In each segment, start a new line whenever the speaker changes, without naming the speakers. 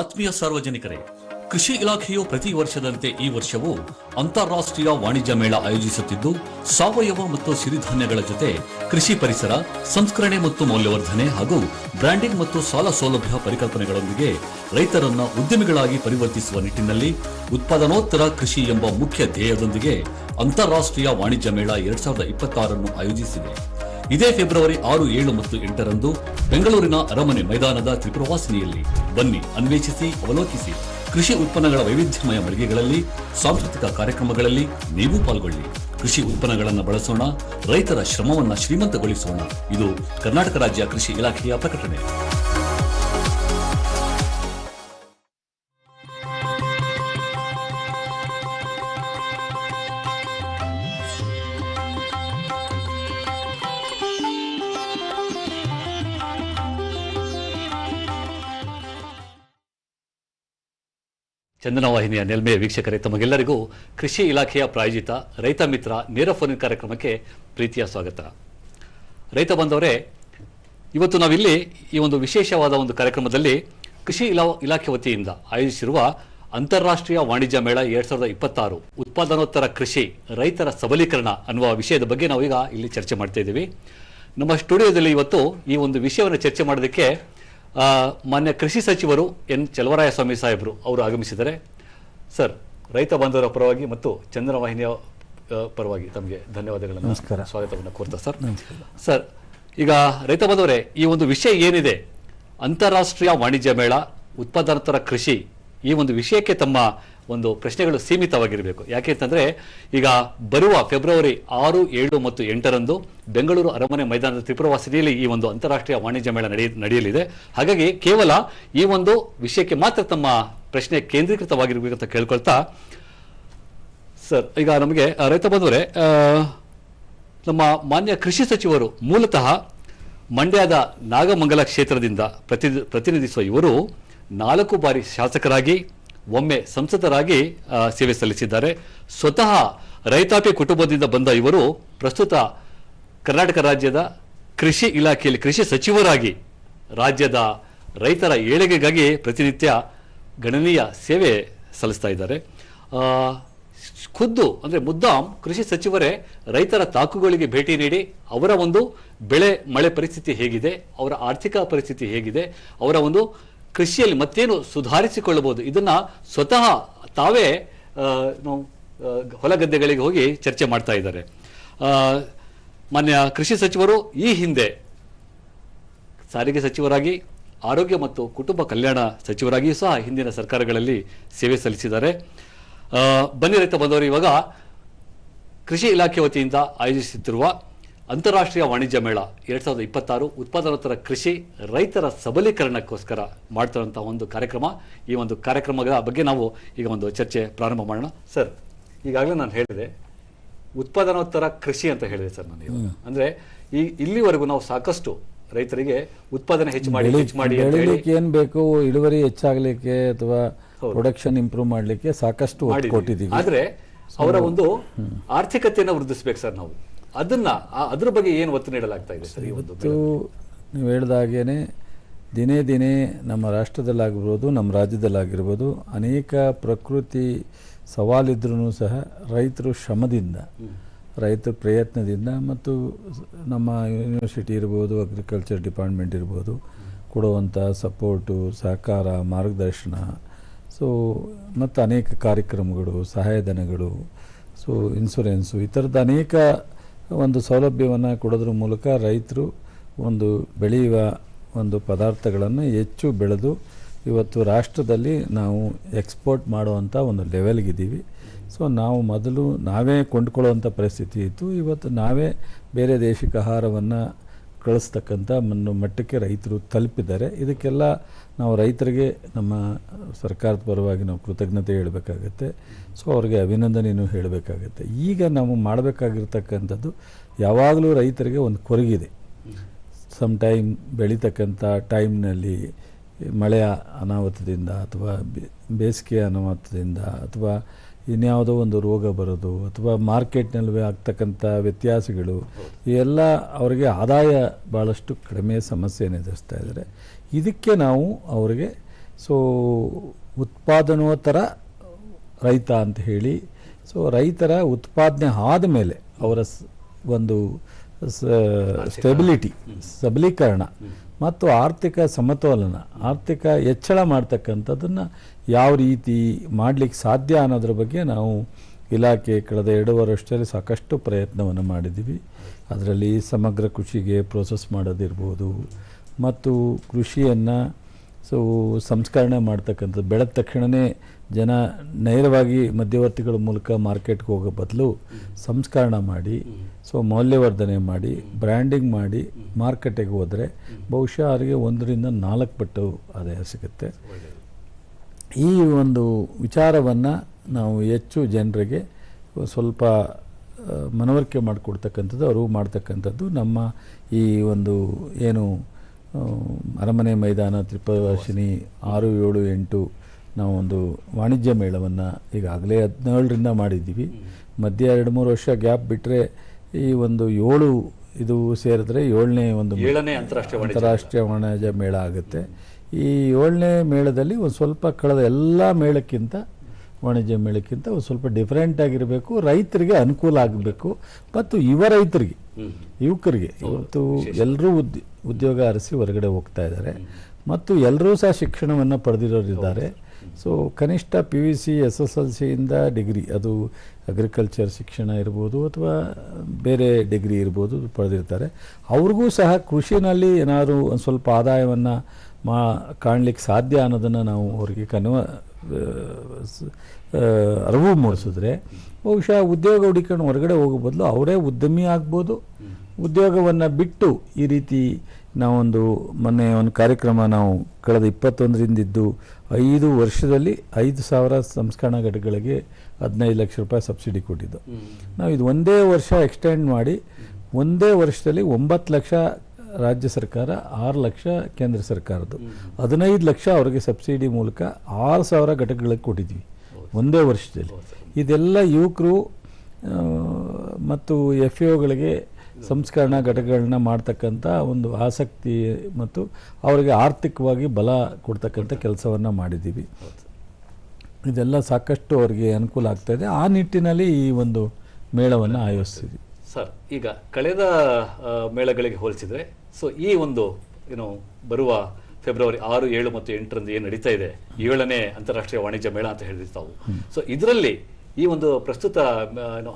ಆತ್ಮೀಯ ಸಾರ್ವಜನಿಕರೇ, ಕೃಷಿ ಇಲಾಖೆಯು ಪ್ರತಿ ವರ್ಷದಂತೆ ಈ ವರ್ಷವೂ ಅಂತಾರಾಷ್ಟ್ರೀಯ ವಾಣಿಜ್ಯ ಮೇಳ ಆಯೋಜಿಸುತ್ತಿದ್ದು, ಸಾವಯವ ಮತ್ತು ಸಿರಿಧಾನ್ಯಗಳ ಜೊತೆ ಕೃಷಿ ಪರಿಸರ, ಸಂಸ್ಕರಣೆ ಮತ್ತು ಮೌಲ್ಯವರ್ಧನೆ ಹಾಗೂ ಬ್ರ್ಯಾಂಡಿಂಗ್ ಮತ್ತು ಸಾಲ ಸೌಲಭ್ಯ ಪರಿಕಲ್ಪನೆಗಳೊಂದಿಗೆ ರೈತರನ್ನ ಉದ್ಯಮಿಗಳಾಗಿ ಪರಿವರ್ತಿಸುವ ನಿಟ್ಟಿನಲ್ಲಿ ಉತ್ಪಾದನೋತ್ತರ ಕೃಷಿ ಎಂಬ ಮುಖ್ಯ ಧ್ಯೇಯದೊಂದಿಗೆ ಅಂತಾರಾಷ್ಟ್ರೀಯ ವಾಣಿಜ್ಯ ಮೇಳ ಎರಡ್ ಸಾವಿರದ ಇಪ್ಪತ್ತಾರನ್ನು ಆಯೋಜಿಸಿದೆ. ಇದೇ ಫೆಬ್ರವರಿ ಆರು, ಏಳು ಮತ್ತು ಎಂಟರಂದು ಬೆಂಗಳೂರಿನ ಅರಮನೆ ಮೈದಾನದ ತ್ರಿಪುರವಾಸಿನಿಯಲ್ಲಿ ಬನ್ನಿ, ಅನ್ವೇಷಿಸಿ, ಅವಲೋಕಿಸಿ. ಕೃಷಿ ಉತ್ಪನ್ನಗಳ ವೈವಿಧ್ಯಮಯ ಮಳಿಗೆಗಳಲ್ಲಿ, ಸಾಂಸ್ಕೃತಿಕ ಕಾರ್ಯಕ್ರಮಗಳಲ್ಲಿ ನೀವು ಪಾಲ್ಗೊಳ್ಳಿ. ಕೃಷಿ ಉತ್ಪನ್ನಗಳನ್ನು ಬಳಸೋಣ, ರೈತರ ಶ್ರಮವನ್ನು ಶ್ರೀಮಂತಗೊಳಿಸೋಣ. ಇದು ಕರ್ನಾಟಕ ರಾಜ್ಯ ಕೃಷಿ ಇಲಾಖೆಯ ಪ್ರಕಟಣೆ. ಚಂದನ ವಾಹಿನಿಯ ನೆಲ್ಮೆಯ ವೀಕ್ಷಕರೇ, ತಮಗೆಲ್ಲರಿಗೂ ಕೃಷಿ ಇಲಾಖೆಯ ಪ್ರಾಯೋಜಿತ ರೈತ ಮಿತ್ರ ನೇರ ಫೋನ್ ಕಾರ್ಯಕ್ರಮಕ್ಕೆ ಪ್ರೀತಿಯ ಸ್ವಾಗತ. ರೈತ ಬಂದವರೇ ಇವತ್ತು ನಾವಿಲ್ಲಿ ಈ ಒಂದು ವಿಶೇಷವಾದ ಒಂದು ಕಾರ್ಯಕ್ರಮದಲ್ಲಿ ಕೃಷಿ ಇಲಾ, ಇಲಾಖೆ ವತಿಯಿಂದ ಆಯೋಜಿಸಿರುವ ಅಂತಾರಾಷ್ಟ್ರೀಯ ವಾಣಿಜ್ಯ ಮೇಳ ಎರಡ್ ಸಾವಿರದ ಇಪ್ಪತ್ತಾರು, ಉತ್ಪಾದನೋತ್ತರ ಕೃಷಿ ರೈತರ ಸಬಲೀಕರಣ ಅನ್ನುವ ವಿಷಯದ ಬಗ್ಗೆ ನಾವೀಗ ಇಲ್ಲಿ ಚರ್ಚೆ ಮಾಡ್ತಾ ಇದ್ದೀವಿ. ನಮ್ಮ ಸ್ಟುಡಿಯೋದಲ್ಲಿ ಇವತ್ತು ಈ ಒಂದು ವಿಷಯವನ್ನು ಚರ್ಚೆ ಮಾಡೋದಕ್ಕೆ ಮಾನ್ಯ ಕೃಷಿ ಸಚಿವರು ಎನ್ ಚಲವರಾಯ ಸ್ವಾಮಿ ಸಾಹೇಬರು ಅವರು ಆಗಮಿಸಿದ್ದಾರೆ ಸರ್ ರೈತ ಬಾಂಧವರ ಪರವಾಗಿ ಮತ್ತು ಚಂದ್ರವಾಹಿನಿಯ ಪರವಾಗಿ ತಮಗೆ ಧನ್ಯವಾದಗಳನ್ನು
ನಮಸ್ಕಾರ.
ಸ್ವಾಗತವನ್ನು ಕೋರ್ತಾ ಸರ್. ಸರ್ ಈಗ ರೈತ ಬಾಂಧವರೇ ಈ ಒಂದು ವಿಷಯ ಏನಿದೆ? ಅಂತಾರಾಷ್ಟ್ರೀಯ ವಾಣಿಜ್ಯ ಮೇಳ ಉತ್ಪಾದನೋತ್ತರ ಕೃಷಿ ಈ ಒಂದು ವಿಷಯಕ್ಕೆ ತಮ್ಮ ಒಂದು ಪ್ರಶ್ನೆಗಳು ಸೀಮಿತವಾಗಿರಬೇಕು. ಯಾಕೆ ಅಂತಂದರೆ, ಈಗ ಬರುವ ಫೆಬ್ರವರಿ ಆರು, ಏಳು ಮತ್ತು ಎಂಟರಂದು ಬೆಂಗಳೂರು ಅರಮನೆ ಮೈದಾನದ ತ್ರಿಪುರವಾಸಿನಿಯಲ್ಲಿ ಈ ಒಂದು ಅಂತಾರಾಷ್ಟ್ರೀಯ ವಾಣಿಜ್ಯ ಮೇಳ ನಡೆಯ, ನಡೆಯಲಿದೆ. ಹಾಗಾಗಿ ಕೇವಲ ಈ ಒಂದು ವಿಷಯಕ್ಕೆ ಮಾತ್ರ ತಮ್ಮ ಪ್ರಶ್ನೆ ಕೇಂದ್ರೀಕೃತವಾಗಿರಬೇಕು ಅಂತ ಕೇಳ್ಕೊಳ್ತಾ, ಸರ್, ಈಗ ನಮಗೆ ರೈತ ಬಂದವರೆ ನಮ್ಮ ಮಾನ್ಯ ಕೃಷಿ ಸಚಿವರು ಮೂಲತಃ ಮಂಡ್ಯದ ನಾಗಮಂಗಲ ಕ್ಷೇತ್ರದಿಂದ ಪ್ರತಿ, ಪ್ರತಿನಿಧಿಸುವ ಇವರು ನಾಲ್ಕು ಬಾರಿ ಶಾಸಕರಾಗಿ ಒಮ್ಮೆ ಸಂಸದರಾಗಿ ಸೇವೆ ಸಲ್ಲಿಸಿದ್ದಾರೆ. ಸ್ವತಃ ರೈತಾಪಿ ಕುಟುಂಬದಿಂದ ಬಂದ ಇವರು ಪ್ರಸ್ತುತ ಕರ್ನಾಟಕ ರಾಜ್ಯದ ಕೃಷಿ ಇಲಾಖೆಯಲ್ಲಿ ಕೃಷಿ ಸಚಿವರಾಗಿ ರಾಜ್ಯದ ರೈತರ ಏಳಿಗೆಗಾಗಿ ಪ್ರತಿನಿತ್ಯ ಗಣನೀಯ ಸೇವೆ ಸಲ್ಲಿಸ್ತಾ ಇದ್ದಾರೆ. ಖುದ್ದು ಅಂದರೆ ಮುದ್ದಾಂ ಕೃಷಿ ಸಚಿವರೇ ರೈತರ ತಾಕುಗಳಿಗೆ ಭೇಟಿ ನೀಡಿ ಅವರ ಒಂದು ಬೆಳೆ ಮಳೆ ಪರಿಸ್ಥಿತಿ ಹೇಗಿದೆ, ಅವರ ಆರ್ಥಿಕ ಪರಿಸ್ಥಿತಿ ಹೇಗಿದೆ, ಅವರ ಒಂದು ಕೃಷಿಯಲ್ಲಿ ಮತ್ತೇನು ಸುಧಾರಿಸಿಕೊಳ್ಳಬಹುದು? ಇದನ್ನ ಸ್ವತಃ ತಾವೇ ಹೊಲ ಗದ್ದೆಗಳಿಗೆ ಹೋಗಿ ಚರ್ಚೆ ಮಾಡ್ತಾ ಇದ್ದಾರೆ. ಮಾನ್ಯ ಕೃಷಿ ಸಚಿವರು ಈ ಹಿಂದೆ ಸಾರಿಗೆ ಸಚಿವರಾಗಿ, ಆರೋಗ್ಯ ಮತ್ತು ಕುಟುಂಬ ಕಲ್ಯಾಣ ಸಚಿವರಾಗಿಯೂ ಸಹ ಹಿಂದಿನ ಸರ್ಕಾರಗಳಲ್ಲಿ ಸೇವೆ ಸಲ್ಲಿಸಿದ್ದಾರೆ. ಬನ್ನಿ ರೈತ ಬಂದವರು ಇವಾಗ ಕೃಷಿ ಇಲಾಖೆ ವತಿಯಿಂದ ಆಯೋಜಿಸುತ್ತಿರುವ ಅಂತಾರಾಷ್ಟ್ರೀಯ ವಾಣಿಜ್ಯ ಮೇಳ ಎರಡ್ ಸಾವಿರದ ಇಪ್ಪತ್ತಾರು ಉತ್ಪಾದನೋತ್ತರ ಕೃಷಿ ರೈತರ ಸಬಲೀಕರಣಕ್ಕೋಸ್ಕರ ಮಾಡ್ತಿರುವಂತಹ ಒಂದು ಕಾರ್ಯಕ್ರಮ. ಈ ಒಂದು ಕಾರ್ಯಕ್ರಮದ ಬಗ್ಗೆ ನಾವು ಈಗ ಒಂದು ಚರ್ಚೆ ಪ್ರಾರಂಭ ಮಾಡೋಣ. ಸರ್ ಈಗಾಗಲೇ ನಾನು ಹೇಳಿದೆ ಉತ್ಪಾದನೋತ್ತರ ಕೃಷಿ ಅಂತ ಹೇಳಿದೆ ಸರ್ ನಾನು. ಅಂದ್ರೆ ಈ ಇಲ್ಲಿವರೆಗೂ ನಾವು ಸಾಕಷ್ಟು ರೈತರಿಗೆ ಉತ್ಪಾದನೆ ಹೆಚ್ಚು ಮಾಡಿ ಹೆಚ್ಚು ಮಾಡಿ
ಏನ್ ಬೇಕು ಇಳುವರಿ ಹೆಚ್ಚಾಗಲಿಕ್ಕೆ ಅಥವಾ ಪ್ರೊಡಕ್ಷನ್ ಇಂಪ್ರೂವ್ ಮಾಡ್ಲಿಕ್ಕೆ ಸಾಕಷ್ಟು. ಕೊಟ್ಟಿದ್ದೀವಿ.
ಆದ್ರೆ ಅವರ ಒಂದು ಆರ್ಥಿಕತೆಯನ್ನು ವೃದ್ಧಿಸ್ಬೇಕು ಸರ್ ನಾವು. ಅದನ್ನ ಅದ್ರ ಬಗ್ಗೆ ಏನು ಒತ್ತು ನೀಡಲಾಗ್ತಾ ಇದೆ ಸರ್
ಇವತ್ತು ನೀವು ಹೇಳ್ದಾಗೇನೆ ದಿನೇ ದಿನೇ ನಮ್ಮ ರಾಷ್ಟ್ರದಲ್ಲಾಗಿರ್ಬೋದು, ನಮ್ಮ ರಾಜ್ಯದಲ್ಲಾಗಿರ್ಬೋದು, ಅನೇಕ ಪ್ರಕೃತಿ ಸವಾಲಿದ್ರೂ ಸಹ ರೈತರು ಶ್ರಮದಿಂದ ರೈತರ ಪ್ರಯತ್ನದಿಂದ ಮತ್ತು ನಮ್ಮ ಯೂನಿವರ್ಸಿಟಿ ಇರ್ಬೋದು ಅಗ್ರಿಕಲ್ಚರ್ ಡಿಪಾರ್ಟ್ಮೆಂಟ್ ಇರ್ಬೋದು, ಕೊಡುವಂಥ ಸಪೋರ್ಟು, ಸಹಕಾರ, ಮಾರ್ಗದರ್ಶನ, ಸೊ, ಮತ್ತು ಅನೇಕ ಕಾರ್ಯಕ್ರಮಗಳು, ಸಹಾಯಧನಗಳು, ಸೊ ಇನ್ಸೂರೆನ್ಸು ಈ ಥರದ ಅನೇಕ ಒಂದು ಸೌಲಭ್ಯವನ್ನು ಕೊಡೋದ್ರ ಮೂಲಕ ರೈತರು ಒಂದು ಬೆಳೆಯುವ ಒಂದು ಪದಾರ್ಥಗಳನ್ನು ಹೆಚ್ಚು ಬೆಳೆದು ಇವತ್ತು ರಾಷ್ಟ್ರದಲ್ಲಿ ನಾವು ಎಕ್ಸ್ಪೋರ್ಟ್ ಮಾಡುವಂಥ ಒಂದು ಲೆವೆಲ್ಗಿದ್ದೀವಿ. ಸೊ, ನಾವು ಮೊದಲು ನಾವೇ ಕೊಂಡ್ಕೊಳ್ಳುವಂಥ ಪರಿಸ್ಥಿತಿ ಇತ್ತು. ಇವತ್ತು ನಾವೇ ಬೇರೆ ದೇಶಕ್ಕೆ ಆಹಾರವನ್ನು ಕಳಿಸ್ತಕ್ಕಂಥ ಮಟ್ಟಕ್ಕೆ ರೈತರು ತಲುಪಿದ್ದಾರೆ. ಇದಕ್ಕೆಲ್ಲ ನಾವು ರೈತರಿಗೆ ನಮ್ಮ ಸರ್ಕಾರದ ಪರವಾಗಿ ನಾವು ಕೃತಜ್ಞತೆ ಹೇಳಬೇಕಾಗತ್ತೆ. ಸೊ ಅವ್ರಿಗೆ ಅಭಿನಂದನೆಯೂ ಹೇಳಬೇಕಾಗತ್ತೆ. ಈಗ ನಾವು ಮಾಡಬೇಕಾಗಿರ್ತಕ್ಕಂಥದ್ದು ಯಾವಾಗಲೂ ರೈತರಿಗೆ ಒಂದು ಕೊರಗಿದೆ. ಸಮ್ ಟೈಮ್ ಬೆಳೀತಕ್ಕಂಥ ಟೈಮ್ನಲ್ಲಿ ಮಳೆಯ ಅನಾಹುತದಿಂದ ಅಥವಾ ಬೆ- ಬೇಸಿಗೆ ಅನಾಹುತದಿಂದ ಅಥವಾ ಇನ್ಯಾವುದೋ ಒಂದು ರೋಗ ಬರೋದು ಅಥವಾ ಮಾರ್ಕೆಟ್ನಲ್ಲಿ ಆಗ್ತಕ್ಕಂಥ ವ್ಯತ್ಯಾಸಗಳು ಇವೆಲ್ಲ ಅವರಿಗೆ ಆದಾಯ ಭಾಳಷ್ಟು ಕಡಿಮೆ ಸಮಸ್ಯೆಯನ್ನು ಎದುರಿಸ್ತಾ ಇದ್ದಾರೆ. ಇದಕ್ಕೆ ನಾವು ಅವರಿಗೆ ಸೊ ಉತ್ಪಾದನೋತ್ತರ ರೈತ ಅಂತ ಹೇಳಿ ಸೊ ರೈತರ ಉತ್ಪಾದನೆ ಆದ ಮೇಲೆ ಅವರ ಒಂದು ಸ್ಟೆಬಿಲಿಟಿ ಸಬಲೀಕರಣ ಮತ್ತು ಆರ್ಥಿಕ ಸಮತೋಲನ, ಆರ್ಥಿಕ ಹೆಚ್ಚಳ ಮಾಡ್ತಕ್ಕಂಥದ್ದನ್ನು ಯಾವ ರೀತಿ ಮಾಡಲಿಕ್ಕೆ ಸಾಧ್ಯ ಅನ್ನೋದ್ರ ಬಗ್ಗೆ ನಾವು ಇಲಾಖೆ ಕಳೆದ ಎರಡು ವರ್ಷದಲ್ಲಿ ಸಾಕಷ್ಟು ಪ್ರಯತ್ನವನ್ನು ಮಾಡಿದ್ದೀವಿ. ಅದರಲ್ಲಿ ಸಮಗ್ರ ಕೃಷಿಗೆ ಪ್ರೋಸೆಸ್ ಮಾಡೋದಿರ್ಬೋದು ಮತ್ತು ಕೃಷಿಯನ್ನು ಸೊ ಸಂಸ್ಕರಣೆ ಮಾಡ್ತಕ್ಕಂಥದ್ದು, ಬೆಳೆದ ತಕ್ಷಣವೇ ಜನ ನೇರವಾಗಿ ಮಧ್ಯವರ್ತಿಗಳ ಮೂಲಕ ಮಾರ್ಕೆಟ್ಗೆ ಹೋಗೋ ಬದಲು ಸಂಸ್ಕರಣ ಮಾಡಿ, ಸೊ ಮೌಲ್ಯವರ್ಧನೆ ಮಾಡಿ, ಬ್ರ್ಯಾಂಡಿಂಗ್ ಮಾಡಿ ಮಾರ್ಕೆಟಿಗೆ ಹೋದರೆ ಬಹುಶಃ ಅವರಿಗೆ ಒಂದರಿಂದ ನಾಲ್ಕು ಪಟ್ಟು ಆದಾಯ ಸಿಗುತ್ತೆ. ಈ ಒಂದು ವಿಚಾರವನ್ನು ನಾವು ಹೆಚ್ಚು ಜನರಿಗೆ ಸ್ವಲ್ಪ ಮನವರಿಕೆ ಮಾಡಿಕೊಡ್ತಕ್ಕಂಥದ್ದು ಅರಿವು ಮಾಡ್ತಕ್ಕಂಥದ್ದು ನಮ್ಮ ಈ ಒಂದು ಏನು ಅರಮನೆ ಮೈದಾನ ತ್ರಿಪದರ್ಶಿನಿ ಆರು ಏಳು ಎಂಟು ನಾವು ಒಂದು ವಾಣಿಜ್ಯ ಮೇಳವನ್ನು ಈಗಾಗಲೇ ಹದಿನೇಳರಿಂದ ಮಾಡಿದ್ದೀವಿ. ಮಧ್ಯೆ ಎರಡು ಮೂರು ವರ್ಷ ಗ್ಯಾಪ್ ಬಿಟ್ಟರೆ ಈ ಒಂದು ಏಳು ಇದು ಸೇರಿದ್ರೆ ಏಳನೇ ಒಂದು
ಏಳನೇ ಅಂತಾರಾಷ್ಟ್ರೀಯ ವಾಣಿಜ್ಯ
ಅಂತಾರಾಷ್ಟ್ರೀಯ ವಾಣಿಜ್ಯ ಮೇಳ ಆಗುತ್ತೆ. ಈ ಏಳನೇ ಮೇಳದಲ್ಲಿ ಒಂದು ಸ್ವಲ್ಪ ಕಳೆದ ಎಲ್ಲ ಮೇಳಕ್ಕಿಂತ ವಾಣಿಜ್ಯ ಮೇಳಕ್ಕಿಂತ ಒಂದು ಸ್ವಲ್ಪ ಡಿಫ್ರೆಂಟ್ ಆಗಿರಬೇಕು. ರೈತರಿಗೆ ಅನುಕೂಲ ಆಗಬೇಕು. ಮತ್ತು ಯುವ ರೈತರಿಗೆ. ಯುವಕರಿಗೆ ಇವತ್ತು ಎಲ್ಲರೂ ಉದ್ ಉದ್ಯೋಗ ಅರಸಿ ಹೊರಗಡೆ ಹೋಗ್ತಾ ಇದ್ದಾರೆ. ಮತ್ತು ಎಲ್ಲರೂ ಸಹ ಶಿಕ್ಷಣವನ್ನು ಪಡೆದಿರೋರಿದ್ದಾರೆ. ಸೊ ಕನಿಷ್ಠ P V C S S L ಸಿಯಿಂದ degree ಅದು ಅಗ್ರಿಕಲ್ಚರ್ ಶಿಕ್ಷಣ ಇರ್ಬೋದು ಅಥವಾ ಬೇರೆ ಡಿಗ್ರಿ ಇರ್ಬೋದು ಪಡೆದಿರ್ತಾರೆ. ಅವ್ರಿಗೂ ಸಹ ಕೃಷಿನಲ್ಲಿ ಏನಾದರೂ ಒಂದು ಸ್ವಲ್ಪ ಆದಾಯವನ್ನು ಮಾ, ಕಾಣಲಿಕ್ಕೆ ಸಾಧ್ಯ ಅನ್ನೋದನ್ನು ನಾವು ಅವರಿಗೆ ಕನ್ವ ಅರಿವು ಮೂಡಿಸಿದ್ರೆ ಬಹುಶಃ ಉದ್ಯೋಗ ಹುಡುಕೊಂಡು ಹೊರಗಡೆ ಹೋಗೋ ಬದಲು ಅವರೇ ಉದ್ಯಮಿ ಆಗ್ಬೋದು. ಉದ್ಯೋಗವನ್ನು ಬಿಟ್ಟು ಈ ರೀತಿ ನಾವೊಂದು ಮೊನ್ನೆ ಒಂದು ಕಾರ್ಯಕ್ರಮ ನಾವು ಕಳೆದ ಇಪ್ಪತ್ತೊಂದರಿಂದ ಇದ್ದು ಐದು ವರ್ಷದಲ್ಲಿ ಐದು ಸಾವಿರ ಸಂಸ್ಕರಣಾ ಘಟಕಗಳಿಗೆ ಹದಿನೈದು ಲಕ್ಷ ರೂಪಾಯಿ ಸಬ್ಸಿಡಿ ಕೊಟ್ಟಿದ್ದು. ನಾವು ಇದು ಒಂದೇ ವರ್ಷ ಎಕ್ಸ್ಟೆಂಡ್ ಮಾಡಿ ಒಂದೇ ವರ್ಷದಲ್ಲಿ ಒಂಬತ್ತು ಲಕ್ಷ ರಾಜ್ಯ ಸರ್ಕಾರ ಆರು ಲಕ್ಷ ಕೇಂದ್ರ ಸರ್ಕಾರದ್ದು. ಹದಿನೈದು ಲಕ್ಷ ಅವರಿಗೆ ಸಬ್ಸಿಡಿ ಮೂಲಕ ಆರು ಸಾವಿರ ಘಟಕಗಳಿಗೆ ಕೊಟ್ಟಿದ್ವಿ ಒಂದೇ ವರ್ಷದಲ್ಲಿ. ಇದೆಲ್ಲ ಯುವಕರು ಮತ್ತು ಎಫ್ ಒಗಳಿಗೆ ಸಂಸ್ಕರಣಾ ಘಟಕಗಳನ್ನ ಮಾಡ್ತಕ್ಕಂಥ ಒಂದು ಆಸಕ್ತಿ ಮತ್ತು ಅವರಿಗೆ ಆರ್ಥಿಕವಾಗಿ ಬಲ ಕೊಡ್ತಕ್ಕಂಥ ಕೆಲಸವನ್ನು ಮಾಡಿದ್ದೀವಿ ಇದೆಲ್ಲ ಸಾಕಷ್ಟು ಅವರಿಗೆ ಅನುಕೂಲ ಆಗ್ತಾ ಇದೆ. ಆ ನಿಟ್ಟಿನಲ್ಲಿ ಈ ಒಂದು ಮೇಳವನ್ನು ಆಯೋಜಿಸಿದ್ವಿ.
ಸರ್ ಈಗ ಕಳೆದ ಮೇಳಗಳಿಗೆ ಹೋಲಿಸಿದ್ರೆ ಸೊ ಈ ಒಂದು ಏನು ಬರುವ ಫೆಬ್ರವರಿ ಆರು ಏಳು ಮತ್ತು ಎಂಟರಂದು ಏನು ನಡೀತಾ ಇದೆ? ಏಳನೇ ಅಂತಾರಾಷ್ಟ್ರೀಯ ವಾಣಿಜ್ಯ ಮೇಳ ಅಂತ ಹೇಳಿದ್ವಿ ತಾವು ಸೊ ಇದರಲ್ಲಿ ಈ ಒಂದು ಪ್ರಸ್ತುತ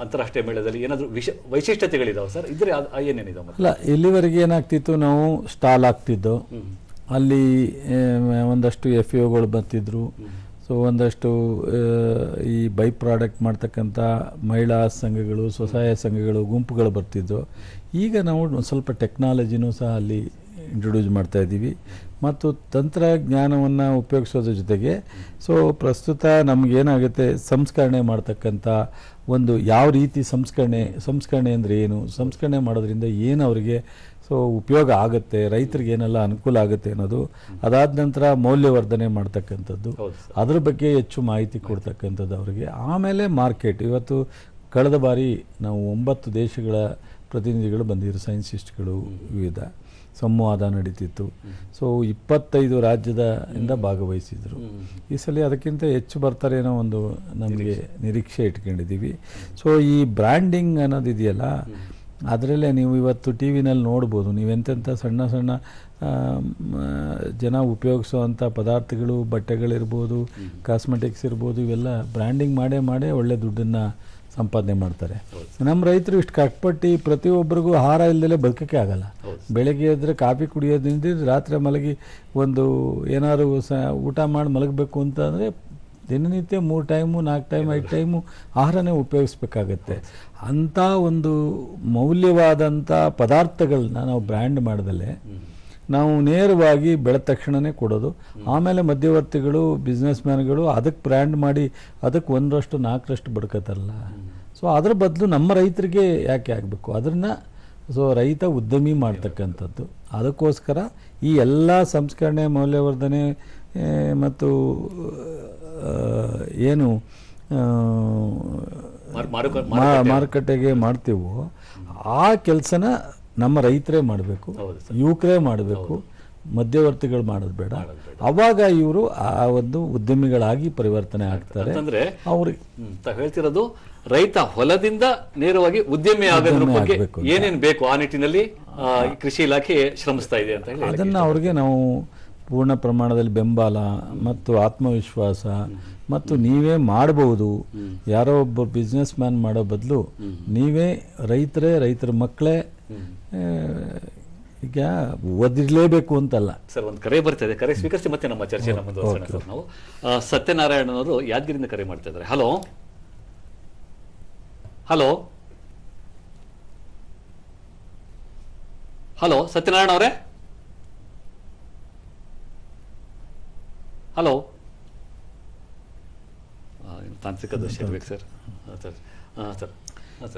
ಅಂತಾರಾಷ್ಟ್ರೀಯ ಮೇಳದಲ್ಲಿ ಏನಾದರೂ ವಿಶ ವೈಶಿಷ್ಟ್ಯತೆಗಳಿದಾವೆ ಸರ್? ಇದ್ರೆ ಏನೇನಿದಾವೆ
ಅಲ್ಲ ಇಲ್ಲಿವರೆಗೆ ಏನಾಗ್ತಿತ್ತು? ನಾವು ಸ್ಟಾಲ್ ಆಗ್ತಿದ್ದು. ಅಲ್ಲಿ ಒಂದಷ್ಟು ಎಫ್ ಒಗಳು ಬರ್ತಿದ್ರು. ಸೊ ಒಂದಷ್ಟು ಈ ಬೈ ಪ್ರಾಡಕ್ಟ್ ಮಾಡ್ತಕ್ಕಂಥ ಮಹಿಳಾ ಸಂಘಗಳು ಸ್ವಸಹಾಯ ಸಂಘಗಳು ಗುಂಪುಗಳು ಬರ್ತಿದ್ವು. ಈಗ ನಾವು ಸ್ವಲ್ಪ ಟೆಕ್ನಾಲಜಿನೂ ಸಹ ಅಲ್ಲಿ ಇಂಟ್ರೊಡ್ಯೂಸ್ ಮಾಡ್ತಾ ಇದ್ದೀವಿ. ಮತ್ತು ತಂತ್ರಜ್ಞಾನವನ್ನು ಉಪಯೋಗಿಸೋದ್ರ ಜೊತೆಗೆ ಸೊ ಪ್ರಸ್ತುತ ನಮಗೇನಾಗುತ್ತೆ ಸಂಸ್ಕರಣೆ ಮಾಡ್ತಕ್ಕಂಥ ಒಂದು ಯಾವ ರೀತಿ ಸಂಸ್ಕರಣೆ ಸಂಸ್ಕರಣೆ ಅಂದರೆ ಏನು ಸಂಸ್ಕರಣೆ ಮಾಡೋದ್ರಿಂದ ಏನು ಅವರಿಗೆ ಸೊ ಉಪಯೋಗ ಆಗುತ್ತೆ ರೈತರಿಗೆ ಏನೆಲ್ಲ ಅನುಕೂಲ ಆಗುತ್ತೆ ಅನ್ನೋದು ಅದಾದ ನಂತರ ಮೌಲ್ಯವರ್ಧನೆ ಮಾಡ್ತಕ್ಕಂಥದ್ದು ಅದ್ರ ಬಗ್ಗೆ ಹೆಚ್ಚು ಮಾಹಿತಿ ಕೊಡ್ತಕ್ಕಂಥದ್ದು ಅವರಿಗೆ. ಆಮೇಲೆ ಮಾರ್ಕೆಟ್ ಇವತ್ತು ಕಳೆದ ಬಾರಿ ನಾವು ಒಂಬತ್ತು ದೇಶಗಳ ಪ್ರತಿನಿಧಿಗಳು ಬಂದಿದ್ರು ಸೈನ್ಸಿಸ್ಟ್ಗಳು ವಿವಿಧ. ಸಂವಾದ ನಡೀತಿತ್ತು. ಸೊ ಇಪ್ಪತ್ತೈದು ರಾಜ್ಯದ ಇಂದ ಭಾಗವಹಿಸಿದರು. ಈ ಸಲ ಅದಕ್ಕಿಂತ ಹೆಚ್ಚು ಬರ್ತಾರೇನೋ ಒಂದು ನಮಗೆ ನಿರೀಕ್ಷೆ. ಇಟ್ಕೊಂಡಿದ್ದೀವಿ. ಸೊ ಈ ಬ್ರ್ಯಾಂಡಿಂಗ್ ಅನ್ನೋದಿದೆಯಲ್ಲ ಅದರಲ್ಲೇ ನೀವು ಇವತ್ತು ಟಿ ವಿನಲ್ಲಿ ನೋಡ್ಬೋದು. ನೀವೆಂತೆಂಥ ಸಣ್ಣ ಸಣ್ಣ ಜನ ಉಪಯೋಗಿಸುವಂಥ ಪದಾರ್ಥಗಳು ಬಟ್ಟೆಗಳಿರ್ಬೋದು ಕಾಸ್ಮೆಟಿಕ್ಸ್ ಇರ್ಬೋದು ಇವೆಲ್ಲ ಬ್ರ್ಯಾಂಡಿಂಗ್ ಮಾಡೇ ಮಾಡೇ ಒಳ್ಳೆ ದುಡ್ಡನ್ನು ಸಂಪಾದನೆ ಮಾಡ್ತಾರೆ. ನಮ್ಮ ರೈತರು ಇಷ್ಟು ಕಟ್ಪಟ್ಟು ಪ್ರತಿಯೊಬ್ಬರಿಗೂ ಆಹಾರ ಇಲ್ದಲೇ ಬದುಕಕ್ಕೆ ಆಗಲ್ಲ. ಬೆಳಗ್ಗೆ ಎದ್ರೆ ಕಾಫಿ ಕುಡಿಯೋದ್ರಿಂದ ರಾತ್ರಿ ಮಲಗಿ ಒಂದು ಏನಾದ್ರು ಸ ಊಟ ಮಾಡಿ ಮಲಗಬೇಕು ಅಂತಂದರೆ ದಿನನಿತ್ಯ ಮೂರು ಟೈಮು ನಾಲ್ಕು ಟೈಮ್ ಐದು ಟೈಮು ಆಹಾರನೇ ಉಪಯೋಗಿಸ್ಬೇಕಾಗತ್ತೆ. ಅಂಥ ಒಂದು ಮೌಲ್ಯವಾದಂಥ ಪದಾರ್ಥಗಳನ್ನ ನಾವು ಬ್ರ್ಯಾಂಡ್ ಮಾಡ್ದಲೇ ನಾವು ನೇರವಾಗಿ ಬೆಳೆದ ತಕ್ಷಣನೇ ಕೊಡೋದು. ಆಮೇಲೆ ಮಧ್ಯವರ್ತಿಗಳು ಬಿಸ್ನೆಸ್ ಮ್ಯಾನ್ಗಳು ಅದಕ್ಕೆ ಬ್ರ್ಯಾಂಡ್ ಮಾಡಿ ಅದಕ್ಕೆ ಒಂದರಷ್ಟು, ನಾಲ್ಕರಷ್ಟು ಬಡ್ಕತ್ತಲ್ಲ ಸೊ ಅದರ ಬದಲು ನಮ್ಮ ರೈತರಿಗೆ ಯಾಕೆ ಆಗಬೇಕು? ಅದನ್ನು ಸೊ ರೈತ ಉದ್ಯಮಿ ಮಾಡ್ತಕ್ಕಂಥದ್ದು. ಅದಕ್ಕೋಸ್ಕರ ಈ ಎಲ್ಲ ಸಂಸ್ಕರಣೆ ಮೌಲ್ಯವರ್ಧನೆ ಮತ್ತು ಏನು ಮಾರುಕಟ್ಟೆಗೆ ಮಾಡ್ತೀವೋ ಆ ಕೆಲಸನ ನಮ್ಮ ರೈತರೇ ಮಾಡಬೇಕು. ಯುವಕರೇ ಮಾಡಬೇಕು. ಮಧ್ಯವರ್ತಿಗಳು ಮಾಡೋದು ಬೇಡ. ಅವಾಗ ಇವರು ಆ ಒಂದು ಉದ್ಯಮಿಗಳಾಗಿ ಪರಿವರ್ತನೆ ಆಗ್ತಾರೆ. ಅವ್ರಿಗೆ.
ಹೇಳ್ತಿರೋದು ರೈತ ಹೊಲದಿಂದ ನೇರವಾಗಿ ಉದ್ಯಮಿ ಆಗೋದ್ರ ಬಗ್ಗೆ
ಆಗ್ಬೇಕು
ಬೇಕು ಆ ನಿಟ್ಟಿನಲ್ಲಿ ಕೃಷಿ ಇಲಾಖೆ ಶ್ರಮಿಸ್ತಾ ಇದೆ ಅಂತ ಹೇಳಿ
ಅದನ್ನು ಅವ್ರಿಗೆ ನಾವು ಪೂರ್ಣ ಪ್ರಮಾಣದಲ್ಲಿ ಬೆಂಬಲ ಮತ್ತು ಆತ್ಮವಿಶ್ವಾಸ ಮತ್ತು ನೀವೇ ಮಾಡಬಹುದು ಯಾರೋ ಒಬ್ಬ ಬಿಸ್ನೆಸ್ ಮ್ಯಾನ್ ಮಾಡೋ ಬದಲು ನೀವೇ ರೈತರೇ ರೈತರ ಮಕ್ಕಳೇ ಈಗ ಓದಿರ್ಲೇಬೇಕು ಅಂತಲ್ಲ.
ಸರ್ ಒಂದು ಕರೆ ಬರ್ತಾ ಇದೆ. ಕರೆ ಸ್ವೀಕರಿಸಿ ಮತ್ತೆ ನಮ್ಮ ಚರ್ಚೆ ನಾವು. ಸತ್ಯನಾರಾಯಣನವರು ಸತ್ಯನಾರಾಯಣ ಅವರು ಯಾದಗಿರಿಯಿಂದ ಕರೆ ಮಾಡ್ತಾ ಇದ್ದಾರೆ? ಹಲೋ? ಹಲೋ? ಹಲೋ ಸತ್ಯನಾರಾಯಣ ಅವರೇ? ಹಲೋ? ತಾಂತ್ರಿಕ ದೋಷ ಇರ್ಬೇಕು ಸರ್. ಹಾಂ ಸರ್. ಹಾಂ ಸರ್.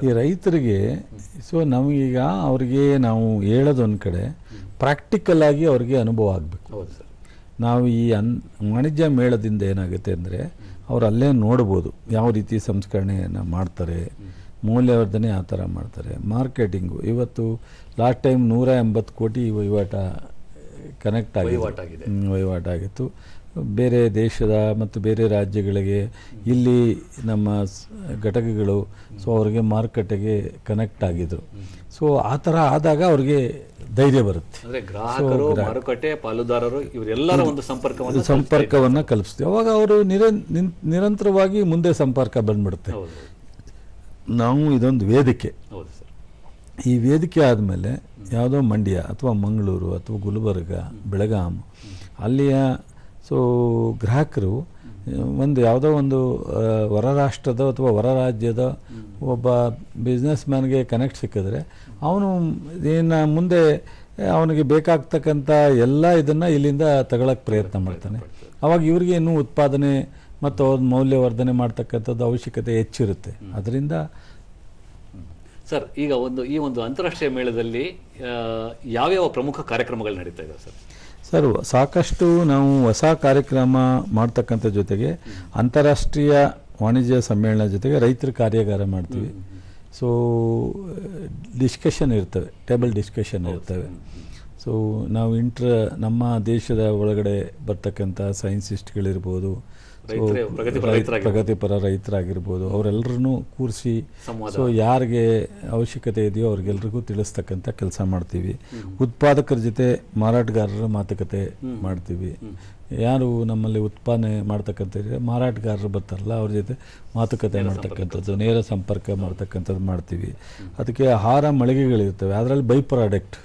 ಈ ರೈತರಿಗೆ ಸೊ ನಮಗೀಗ ಅವ್ರಿಗೆ ನಾವು ಹೇಳೋದೊಂದು ಕಡೆ ಪ್ರಾಕ್ಟಿಕಲ್ ಆಗಿ ಅವ್ರಿಗೆ ಅನುಭವ ಆಗಬೇಕು.
ಹೌದು ಸರ್.
ನಾವು ಈ ಅನ್ ವಾಣಿಜ್ಯ ಮೇಳದಿಂದ ಏನಾಗುತ್ತೆ ಅಂದರೆ ಅವ್ರು ಅಲ್ಲೇ ನೋಡ್ಬೋದು ಯಾವ ರೀತಿ ಸಂಸ್ಕರಣೆಯನ್ನು ಮಾಡ್ತಾರೆ. ಮೌಲ್ಯವರ್ಧನೆ ಆ ಥರ ಮಾಡ್ತಾರೆ. ಮಾರ್ಕೆಟಿಂಗು ಇವತ್ತು ಲಾಸ್ಟ್ ಟೈಮ್ ನೂರ ಎಂಬತ್ತು ಕೋಟಿ ವಹಿವಾಟ ಕನೆಕ್ಟ್ ಆಗಿ ವಹಿವಾಟಾಗಿತ್ತು ಬೇರೆ ದೇಶದ ಮತ್ತು ಬೇರೆ ರಾಜ್ಯಗಳಿಗೆ ಇಲ್ಲಿ ನಮ್ಮ ಘಟಕಗಳು ಸೊ ಅವ್ರಿಗೆ ಮಾರುಕಟ್ಟೆಗೆ ಕನೆಕ್ಟ್ ಆಗಿದ್ರು. ಸೊ ಆ ಥರ ಆದಾಗ ಅವ್ರಿಗೆ ಧೈರ್ಯ ಬರುತ್ತೆ.
ಗ್ರಾಹಕರು ಮಾರುಕಟ್ಟೆ ಪಾಲುದಾರರು ಇವರೆಲ್ಲರ ಒಂದು ಸಂಪರ್ಕವನ್ನು
ಸಂಪರ್ಕವನ್ನು ಕಲ್ಪಿಸ್ತೀವಿ. ಅವಾಗ ಅವರು ನಿರ ನಿರಂತರವಾಗಿ ಮುಂದೆ ಸಂಪರ್ಕ ಬಂದ್ಬಿಡುತ್ತೆ. ನಾವು ಇದೊಂದು ವೇದಿಕೆ. ಈ ವೇದಿಕೆ ಆದಮೇಲೆ ಯಾವುದೋ ಮಂಡ್ಯ ಅಥವಾ ಮಂಗಳೂರು ಅಥವಾ ಗುಲ್ಬರ್ಗ ಬೆಳಗಾಂ ಅಲ್ಲಿಯ ಸೊ ಗ್ರಾಹಕರು ಒಂದು ಯಾವುದೋ ಒಂದು ಹೊರ ರಾಷ್ಟ್ರದ ಅಥವಾ ಹೊರ ರಾಜ್ಯದ ಒಬ್ಬ ಬಿಸ್ನೆಸ್ ಮ್ಯಾನ್ಗೆ ಕನೆಕ್ಟ್ ಸಿಕ್ಕಿದ್ರೆ ಅವನು ಇನ್ನು ಮುಂದೆ ಅವನಿಗೆ ಬೇಕಾಗ್ತಕ್ಕಂಥ ಎಲ್ಲ ಇದನ್ನು ಇಲ್ಲಿಂದ ತಗೊಳಕ್ಕೆ ಪ್ರಯತ್ನ ಮಾಡ್ತಾನೆ. ಅವಾಗ ಇವ್ರಿಗೆ ಇನ್ನೂ ಉತ್ಪಾದನೆ ಮತ್ತು ಅವ್ರ ಮೌಲ್ಯವರ್ಧನೆ ಮಾಡ್ತಕ್ಕಂಥದ್ದು ಅವಶ್ಯಕತೆ ಹೆಚ್ಚಿರುತ್ತೆ. ಅದರಿಂದ
ಸರ್ ಈಗ ಒಂದು ಈ ಒಂದು ಅಂತಾರಾಷ್ಟ್ರೀಯ ಮೇಳದಲ್ಲಿ ಯಾವ್ಯಾವ ಪ್ರಮುಖ ಕಾರ್ಯಕ್ರಮಗಳು ನಡೀತಾ ಇದಾವೆ ಸರ್?
ಸರ್ ಸಾಕಷ್ಟು ನಾವು ಹೊಸ ಕಾರ್ಯಕ್ರಮ ಮಾಡ್ತಕ್ಕಂಥ ಜೊತೆಗೆ ಅಂತಾರಾಷ್ಟ್ರೀಯ ವಾಣಿಜ್ಯ ಸಮ್ಮೇಳನ ಜೊತೆಗೆ ರೈತರ ಕಾರ್ಯಾಗಾರ ಮಾಡ್ತೀವಿ. ಸೊ ಡಿಸ್ಕಷನ್ ಇರ್ತವೆ ಟೇಬಲ್ ಡಿಸ್ಕಷನ್ ಇರ್ತವೆ. ಸೊ ನಾವು ಇಂಟ್ರ ನಮ್ಮ ದೇಶದ ಒಳಗಡೆ ಬರ್ತಕ್ಕಂಥ ಸೈನ್ಸಿಸ್ಟ್ಗಳಿರ್ಬೋದು
ಪ್ರಗತಿಪರ
ರೈತ-
ರೈತರಾಗಿರ್ಬೋದು.
ಅವರೆಲ್ಲರನ್ನೂ ಕೂರಿಸಿ. ಸೊ ಯಾರಿಗೆ ಅವಶ್ಯಕತೆ ಇದೆಯೋ ಅವ್ರಿಗೆಲ್ರಿಗೂ ತಿಳಿಸ್ತಕ್ಕಂಥ ಕೆಲಸ ಮಾಡ್ತೀವಿ. ಉತ್ಪಾದಕರ ಜೊತೆ ಮಾರಾಟಗಾರರ ಮಾತುಕತೆ ಮಾಡ್ತೀವಿ. ಯಾರು ನಮ್ಮಲ್ಲಿ ಉತ್ಪಾದನೆ ಮಾಡ್ತಕ್ಕಂಥ ಮಾರಾಟಗಾರರು ಬರ್ತಾರಲ್ಲ ಅವ್ರ ಜೊತೆ ಮಾತುಕತೆ ಮಾಡ್ತಕ್ಕಂಥದ್ದು ನೇರ ಸಂಪರ್ಕ ಮಾಡ್ತಕ್ಕಂಥದ್ದು ಮಾಡ್ತೀವಿ. ಅದಕ್ಕೆ ಆಹಾರ ಮಳಿಗೆಗಳಿರ್ತವೆ. ಅದರಲ್ಲಿ ಬೈ ಪ್ರಾಡಕ್ಟ್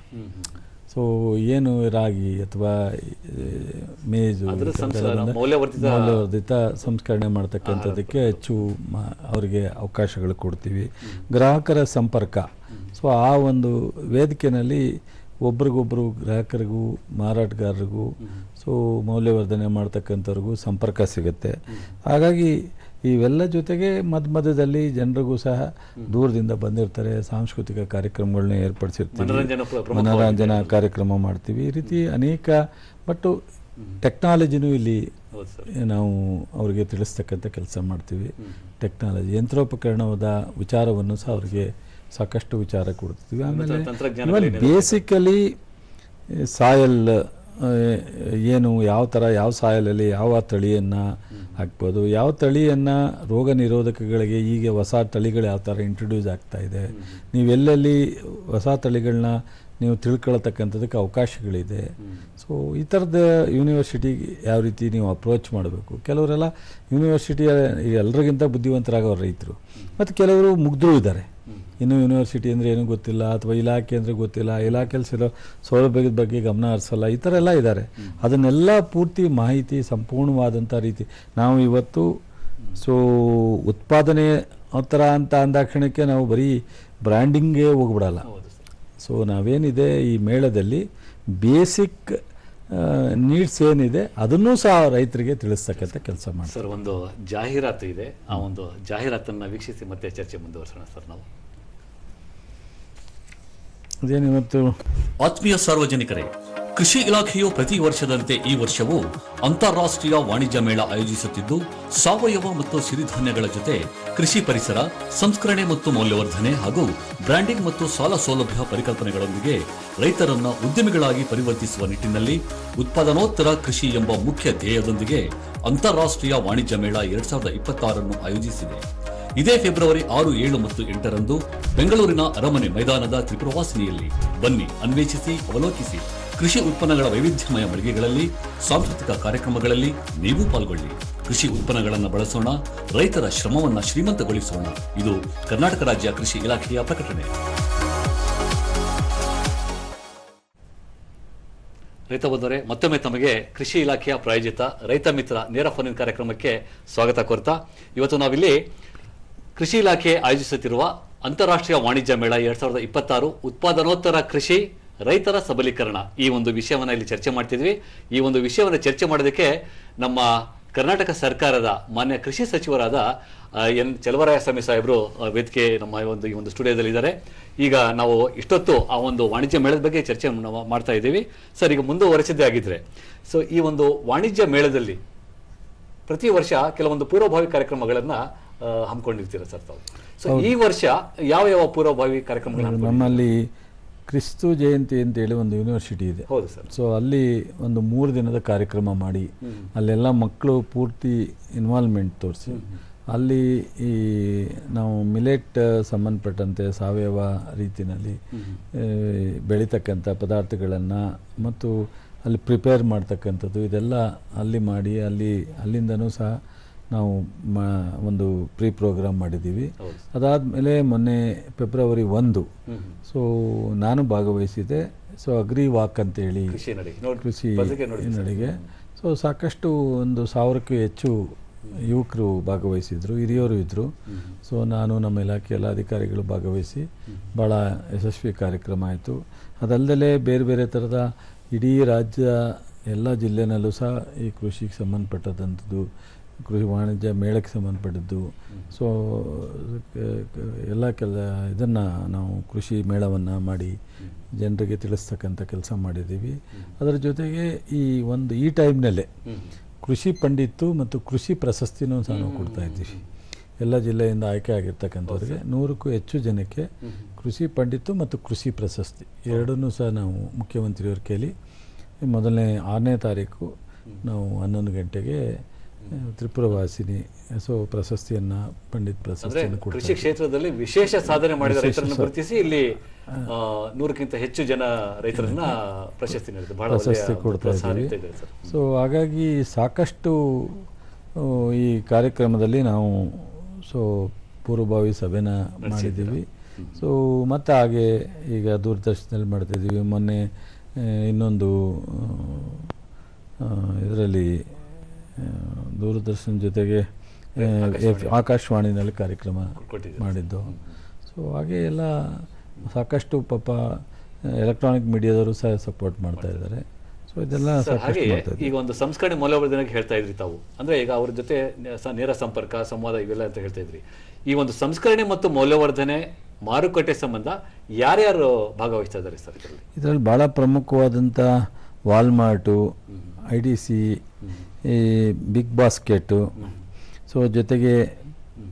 ಸೊ ಏನು ರಾಗಿ ಅಥವಾ ಮೇಜು
ಮೌಲ್ಯವರ್ಧಿತ-
ಸಂಸ್ಕರಣೆ ಮಾಡ್ತಕ್ಕಂಥದ್ದಕ್ಕೆ ಹೆಚ್ಚು ಅವರಿಗೆ ಅವಕಾಶಗಳು ಕೊಡ್ತೀವಿ. ಗ್ರಾಹಕರ ಸಂಪರ್ಕ. ಸೊ ಆ ಒಂದು ವೇದಿಕೆಯಲ್ಲಿ ಒಬ್ರಿಗೊಬ್ರು ಗ್ರಾಹಕರಿಗೂ ಮಾರಾಟಗಾರರಿಗೂ ಸೊ ಮೌಲ್ಯವರ್ಧನೆ ಮಾಡ್ತಕ್ಕಂಥವ್ರಿಗೂ ಸಂಪರ್ಕ ಸಿಗುತ್ತೆ. ಹಾಗಾಗಿ ಇವೆಲ್ಲ ಜೊತೆಗೆ ಮಧ್ಯ ಮಧ್ಯದಲ್ಲಿ ಜನರಿಗೂ ಸಹ ದೂರದಿಂದ ಬಂದಿರ್ತಾರೆ. ಸಾಂಸ್ಕೃತಿಕ ಕಾರ್ಯಕ್ರಮಗಳನ್ನ ಏರ್ಪಡಿಸಿರ್ತೀವಿ.
ಮನರಂಜನಾ
ಕಾರ್ಯಕ್ರಮ ಮಾಡ್ತೀವಿ. ಈ ರೀತಿ ಅನೇಕ ಬಟ್ಟು ಟೆಕ್ನಾಲಜಿನೂ ಇಲ್ಲಿ ನಾವು ಅವರಿಗೆ ತಿಳಿಸ್ತಕ್ಕಂಥ ಕೆಲಸ ಮಾಡ್ತೀವಿ. ಟೆಕ್ನಾಲಜಿ ಯಂತ್ರೋಪಕರಣದ ವಿಚಾರವನ್ನು ಸಹ ಅವರಿಗೆ ಸಾಕಷ್ಟು ವಿಚಾರ ಕೊಡ್ತೀವಿ. ಆಮೇಲೆ? ಬೇಸಿಕಲಿ ಸಾಯಲ್ ಏನು ಯಾವ ಥರ ಯಾವ ಸಾಯಲಲ್ಲಿ ಯಾವ ತಳಿಯನ್ನು ಹಾಕ್ಬೋದು ಯಾವ ತಳಿಯನ್ನು ರೋಗ ನಿರೋಧಕಗಳಿಗೆ ಈಗ ಹೊಸ ತಳಿಗಳು ಯಾವ ಥರ ಇಂಟ್ರೊಡ್ಯೂಸ್ ಆಗ್ತಾ ಇದೆ ನೀವೆಲ್ಲೆಲ್ಲಿ ಹೊಸ ತಳಿಗಳನ್ನ ನೀವು ತಿಳ್ಕೊಳ್ತಕ್ಕಂಥದಕ್ಕೆ ಅವಕಾಶಗಳಿದೆ. ಸೊ ಈ ಥರದ ಯೂನಿವರ್ಸಿಟಿಗೆ ಯಾವ ರೀತಿ ನೀವು ಅಪ್ರೋಚ್ ಮಾಡಬೇಕು? ಕೆಲವರೆಲ್ಲ ಯೂನಿವರ್ಸಿಟಿಯ ಎಲ್ಲರಿಗಿಂತ ಬುದ್ಧಿವಂತರಾಗೋ ರೈತರು. ಮತ್ತು ಕೆಲವರು ಮುಗ್ಧರು ಇದ್ದಾರೆ. ಇನ್ನು ಯೂನಿವರ್ಸಿಟಿ ಅಂದರೆ ಏನೂ ಗೊತ್ತಿಲ್ಲ ಅಥವಾ ಇಲಾಖೆ ಅಂದರೆ ಗೊತ್ತಿಲ್ಲ ಇಲಾಖೆಯಲ್ಲಿ ಸಿರೋ ಸೌಲಭ್ಯದ ಬಗ್ಗೆ ಗಮನ ಹರಿಸಲ್ಲ ಈ ಥರ ಎಲ್ಲ ಇದ್ದಾರೆ. ಅದನ್ನೆಲ್ಲ ಪೂರ್ತಿ ಮಾಹಿತಿ ಸಂಪೂರ್ಣವಾದಂಥ ರೀತಿ. ನಾವು ಇವತ್ತು ಸೊ ಉತ್ಪಾದನೆ ಥರ ಅಂತ ಅಂದಾಕ್ಷಣಕ್ಕೆ ನಾವು ಬರೀ ಬ್ರ್ಯಾಂಡಿಂಗೇ ಹೋಗ್ಬಿಡಲ್ಲ. ಸೊ ನಾವೇನಿದೆ ಈ ಮೇಳದಲ್ಲಿ ಬೇಸಿಕ್ ನೀಡ್ಸ್ ಏನಿದೆ ಅದನ್ನೂ ಸಹ ರೈತರಿಗೆ ತಿಳಿಸ್ತಕ್ಕಂಥ ಕೆಲಸ ಮಾಡಿ
ಸರ್ ಒಂದು ಜಾಹೀರಾತು ಇದೆ. ಆ ಒಂದು ಜಾಹೀರಾತನ್ನು ವೀಕ್ಷಿಸಿ ಮತ್ತೆ ಚರ್ಚೆ ಮುಂದುವರಿಸೋಣ ಸರ್ ನಾವು.
ಅದೇನಿವತ್ತು?
ಆತ್ಮೀಯ ಸಾರ್ವಜನಿಕರೇ ಕೃಷಿ ಇಲಾಖೆಯು ಪ್ರತಿ ವರ್ಷದಂತೆ ಈ ವರ್ಷವೂ ಅಂತಾರಾಷ್ಟ್ರೀಯ ವಾಣಿಜ್ಯ ಮೇಳ ಆಯೋಜಿಸುತ್ತಿದ್ದು, ಸಾವಯವ ಮತ್ತು ಸಿರಿಧಾನ್ಯಗಳ ಜೊತೆ ಕೃಷಿ ಪರಿಸರ, ಸಂಸ್ಕರಣೆ ಮತ್ತು ಮೌಲ್ಯವರ್ಧನೆ ಹಾಗೂ ಬ್ರ್ಯಾಂಡಿಂಗ್ ಮತ್ತು ಸಾಲ ಸೌಲಭ್ಯ ಪರಿಕಲ್ಪನೆಗಳೊಂದಿಗೆ ರೈತರನ್ನು ಉದ್ಯಮಿಗಳಾಗಿ ಪರಿವರ್ತಿಸುವ ನಿಟ್ಟಿನಲ್ಲಿ ಉತ್ಪಾದನೋತ್ತರ ಕೃಷಿ ಎಂಬ ಮುಖ್ಯ ಧ್ಯೇಯದೊಂದಿಗೆ ಅಂತಾರಾಷ್ಟ್ರೀಯ ವಾಣಿಜ್ಯ ಮೇಳ ಎರಡ್ ಸಾವಿರದ ಇಪ್ಪತ್ತಾರನ್ನು ಆಯೋಜಿಸಿದೆ. ಇದೇ ಫೆಬ್ರವರಿ ಆರು, ಏಳು ಮತ್ತು ಎಂಟರಂದು ಬೆಂಗಳೂರಿನ ಅರಮನೆ ಮೈದಾನದ ತ್ರಿಪುರವಾಸಿನಿಯಲ್ಲಿ ಬನ್ನಿ, ಅನ್ವೇಷಿಸಿ, ಅವಲೋಕಿಸಿ. ಕೃಷಿ ಉತ್ಪನ್ನಗಳ ವೈವಿಧ್ಯಮಯ ಮಳಿಗೆಗಳಲ್ಲಿ, ಸಾಂಸ್ಕೃತಿಕ ಕಾರ್ಯಕ್ರಮಗಳಲ್ಲಿ ನೀವು ಪಾಲ್ಗೊಳ್ಳಿ. ಕೃಷಿ ಉತ್ಪನ್ನಗಳನ್ನು ಬಳಸೋಣ, ರೈತರ ಶ್ರಮವನ್ನು ಶ್ರೀಮಂತಗೊಳಿಸೋಣ. ಇದು ಕರ್ನಾಟಕ ರಾಜ್ಯ ಕೃಷಿ ಇಲಾಖೆಯ ಪ್ರಕಟಣೆ. ರೈತ ಬಂದರೆ ಮತ್ತೊಮ್ಮೆ ತಮಗೆ ಕೃಷಿ ಇಲಾಖೆಯ ಪ್ರಾಯೋಜಿತ ರೈತ ಮಿತ್ರ ನೇರ ಫೋನ್ ಕಾರ್ಯಕ್ರಮಕ್ಕೆ ಸ್ವಾಗತ ಕೋರ್ತಾ. ಇವತ್ತು ನಾವಿಲ್ಲಿ ಕೃಷಿ ಇಲಾಖೆ ಆಯೋಜಿಸುತ್ತಿರುವ ಅಂತಾರಾಷ್ಟ್ರೀಯ ವಾಣಿಜ್ಯ ಮೇಳ ಎರಡ್ ಸಾವಿರದ ಇಪ್ಪತ್ತಾರು ಉತ್ಪಾದನೋತ್ತರ ಕೃಷಿ ರೈತರ ಸಬಲೀಕರಣ. ಈ ಒಂದು ವಿಷಯವನ್ನ ಇಲ್ಲಿ ಚರ್ಚೆ ಮಾಡ್ತಿದ್ವಿ. ಈ ಒಂದು ವಿಷಯವನ್ನು ಚರ್ಚೆ ಮಾಡೋದಕ್ಕೆ ನಮ್ಮ ಕರ್ನಾಟಕ ಸರ್ಕಾರದ ಮಾನ್ಯ ಕೃಷಿ ಸಚಿವರಾದ ಎನ್ ಎನ್ ಚಲವರಾಯಸ್ವಾಮಿ ಸಾಹೇಬರು ವೇದಿಕೆ ನಮ್ಮ ಈ ಒಂದು ಈ ಒಂದು ಸ್ಟುಡಿಯೋದಲ್ಲಿ ಇದ್ದಾರೆ ಈಗ ನಾವು ಇಷ್ಟೊತ್ತು ಆ ಒಂದು ವಾಣಿಜ್ಯ ಮೇಳದ ಬಗ್ಗೆ ಚರ್ಚೆ ಮಾಡ್ತಾ ಇದ್ದೀವಿ. ಸರ್ ಈಗ ಮುಂದುವರೆಸಿದ್ದೇ ಆಗಿದ್ರೆ. ಸೊ ಈ ಒಂದು ವಾಣಿಜ್ಯ ಮೇಳದಲ್ಲಿ ಪ್ರತಿ ವರ್ಷ ಕೆಲವೊಂದು ಪೂರ್ವಭಾವಿ ಕಾರ್ಯಕ್ರಮಗಳನ್ನ ಹಮ್ಮಿಕೊಂಡಿರ್ತೀರ ಸರ್ ತಾವು? ಸೊ ಈ ವರ್ಷ ಯಾವ ಯಾವ ಪೂರ್ವಭಾವಿ ಕಾರ್ಯಕ್ರಮಗಳನ್ನ
ನಮ್ಮಲ್ಲಿ ಕ್ರಿಸ್ತು ಜಯಂತಿ ಅಂತೇಳಿ ಒಂದು ಯೂನಿವರ್ಸಿಟಿ ಇದೆ.
ಹೌದು ಸರ್.
ಸೊ ಅಲ್ಲಿ ಒಂದು ಮೂರು ದಿನದ ಕಾರ್ಯಕ್ರಮ ಮಾಡಿ ಅಲ್ಲೆಲ್ಲ ಮಕ್ಕಳು ಪೂರ್ತಿ ಇನ್ವಾಲ್ವ್ಮೆಂಟ್ ತೋರಿಸಿ. ಅಲ್ಲಿ ಈ ನಾವು ಮಿಲೆಟ್ ಸಂಬಂಧಪಟ್ಟಂತೆ ಸಾವಯವ ರೀತಿಯಲ್ಲಿ ಬೆಳೀತಕ್ಕಂಥ ಪದಾರ್ಥಗಳನ್ನು ಮತ್ತು ಅಲ್ಲಿ ಪ್ರಿಪೇರ್ ಮಾಡ್ತಕ್ಕಂಥದ್ದು ಇದೆಲ್ಲ ಅಲ್ಲಿ ಮಾಡಿ ಅಲ್ಲಿ ಅಲ್ಲಿಂದನೂ ಸಹ ನಾವು ಮ ಒಂದು ಪ್ರೀ ಪ್ರೋಗ್ರಾಮ್ ಮಾಡಿದ್ದೀವಿ ಅದಾದಮೇಲೆ ಮೊನ್ನೆ ಫೆಬ್ರವರಿ ಒಂದು. ಸೊ ನಾನು ಭಾಗವಹಿಸಿದೆ ಸೊ ಅಗ್ರಿ ವಾಕ್ ಅಂತೇಳಿ
ಕೃಷಿ
ನಡಿಗೆ. ಸೊ ಸಾಕಷ್ಟು ಒಂದು ಸಾವಿರಕ್ಕೂ ಹೆಚ್ಚು ಯುವಕರು ಭಾಗವಹಿಸಿದ್ರು ಹಿರಿಯರು ಇದ್ದರು ಸೊ ನಾನು ನಮ್ಮ ಇಲಾಖೆ ಎಲ್ಲ ಅಧಿಕಾರಿಗಳು ಭಾಗವಹಿಸಿ ಭಾಳ ಯಶಸ್ವಿ ಕಾರ್ಯಕ್ರಮ ಆಯಿತು. ಅದಲ್ಲದೆ ಬೇರೆ ಬೇರೆ ಥರದ ಇಡೀ ರಾಜ್ಯ ಎಲ್ಲ ಜಿಲ್ಲೆನಲ್ಲೂ ಸಹ ಈ ಕೃಷಿಗೆ ಸಂಬಂಧಪಟ್ಟದಂಥದ್ದು ಕೃಷಿ ವಾಣಿಜ್ಯ ಮೇಳಕ್ಕೆ ಸಂಬಂಧಪಟ್ಟಿದ್ದು. ಸೊ ಎಲ್ಲ ಕೆಲ ಇದನ್ನು ನಾವು ಕೃಷಿ ಮೇಳವನ್ನು ಮಾಡಿ ಜನರಿಗೆ ತಿಳಿಸ್ತಕ್ಕಂಥ ಕೆಲಸ ಮಾಡಿದ್ದೀವಿ. ಅದರ ಜೊತೆಗೆ ಈ ಒಂದು ಈ ಟೈಮ್ನಲ್ಲೇ ಕೃಷಿ ಪಂಡಿತ್ತು ಮತ್ತು ಕೃಷಿ ಪ್ರಶಸ್ತಿನೂ ಸಹ ನಾವು ಕೊಡ್ತಾ ಇದ್ದೀವಿ. ಎಲ್ಲ ಜಿಲ್ಲೆಯಿಂದ ಆಯ್ಕೆ ಆಗಿರ್ತಕ್ಕಂಥವ್ರಿಗೆ ನೂರಕ್ಕೂ ಹೆಚ್ಚು ಜನಕ್ಕೆ ಕೃಷಿ ಪಂಡಿತ್ತು ಮತ್ತು ಕೃಷಿ ಪ್ರಶಸ್ತಿ. ಎರಡನ್ನೂ ಸಹ ನಾವು ಮುಖ್ಯಮಂತ್ರಿಯವ್ರ ಕೇಳಿ ಮೊದಲನೇ ಆರನೇ ತಾರೀಕು ನಾವು ಹನ್ನೊಂದು ಗಂಟೆಗೆ ತ್ರಿಪುರವಾಸಿನಿ ಸೊ ಪ್ರಶಸ್ತಿಯನ್ನ ಪಂಡಿತ್ ಪ್ರಶಸ್ತಿಯನ್ನು
ಕೃಷಿ ಕ್ಷೇತ್ರದಲ್ಲಿ ವಿಶೇಷ ಸಾಧನೆ ಮಾಡಿದ ರೈತರನ್ನು ಗುರುತಿಸಿ ಇಲ್ಲಿ ನೂರಕ್ಕಿಂತ ಹೆಚ್ಚು ಜನ ರೈತರನ್ನ ಪ್ರಶಸ್ತಿ
ಪ್ರಶಸ್ತಿ ಕೊಡ್ತಾ ಇದ್ದೀವಿ. ಸೊ ಹಾಗಾಗಿ ಸಾಕಷ್ಟು ಈ ಕಾರ್ಯಕ್ರಮದಲ್ಲಿ ನಾವು ಸೊ ಪೂರ್ವಭಾವಿ ಸಭೆನ ಮಾಡಿದ್ದೀವಿ. ಸೊ ಮತ್ತೆ ಹಾಗೆ ಈಗ ದೂರದರ್ಶನದಲ್ಲಿ ಮಾಡ್ತಿದ್ದೀವಿ. ಮೊನ್ನೆ ಇನ್ನೊಂದು ಇದರಲ್ಲಿ ದೂರದರ್ಶನ ಜೊತೆಗೆ ಆಕಾಶವಾಣಿನಲ್ಲಿ ಕಾರ್ಯಕ್ರಮ. ಮಾಡಿದ್ದು. ಸೊ ಹಾಗೆ ಎಲ್ಲ ಸಾಕಷ್ಟು ಪಾಪ ಎಲೆಕ್ಟ್ರಾನಿಕ್ ಮೀಡಿಯಾದವರು ಸಹ ಸಪೋರ್ಟ್ ಮಾಡ್ತಾ ಇದ್ದಾರೆ. ಸೊ ಇದೆಲ್ಲ
ಹಾಗೆ ಈಗ ಒಂದು ಸಂಸ್ಕರಣೆ ಮೌಲ್ಯವರ್ಧನೆಗೆ ಹೇಳ್ತಾ ಇದ್ರಿ ತಾವು. ಅಂದ್ರೆ ಈಗ ಅವ್ರ ಜೊತೆ ನೇರ ಸಂಪರ್ಕ ಸಂವಾದ ಇವೆಲ್ಲ ಅಂತ ಹೇಳ್ತಾ ಇದ್ರಿ. ಈ ಒಂದು ಸಂಸ್ಕರಣೆ ಮತ್ತು ಮೌಲ್ಯವರ್ಧನೆ ಮಾರುಕಟ್ಟೆ ಸಂಬಂಧ ಯಾರ್ಯಾರು ಭಾಗವಹಿಸ್ತಾ ಇದ್ದಾರೆ ಸರ್ ಇದರಲ್ಲಿ?
ಇದರಲ್ಲಿ ಭಾಳ ಪ್ರಮುಖವಾದಂಥ ವಾಲ್ಮಾರ್ಟು ಐ ಡಿ ಸಿ ಈ ಬಿಗ್ ಬಾಸ್ಕೆಟು ಸೊ ಜೊತೆಗೆ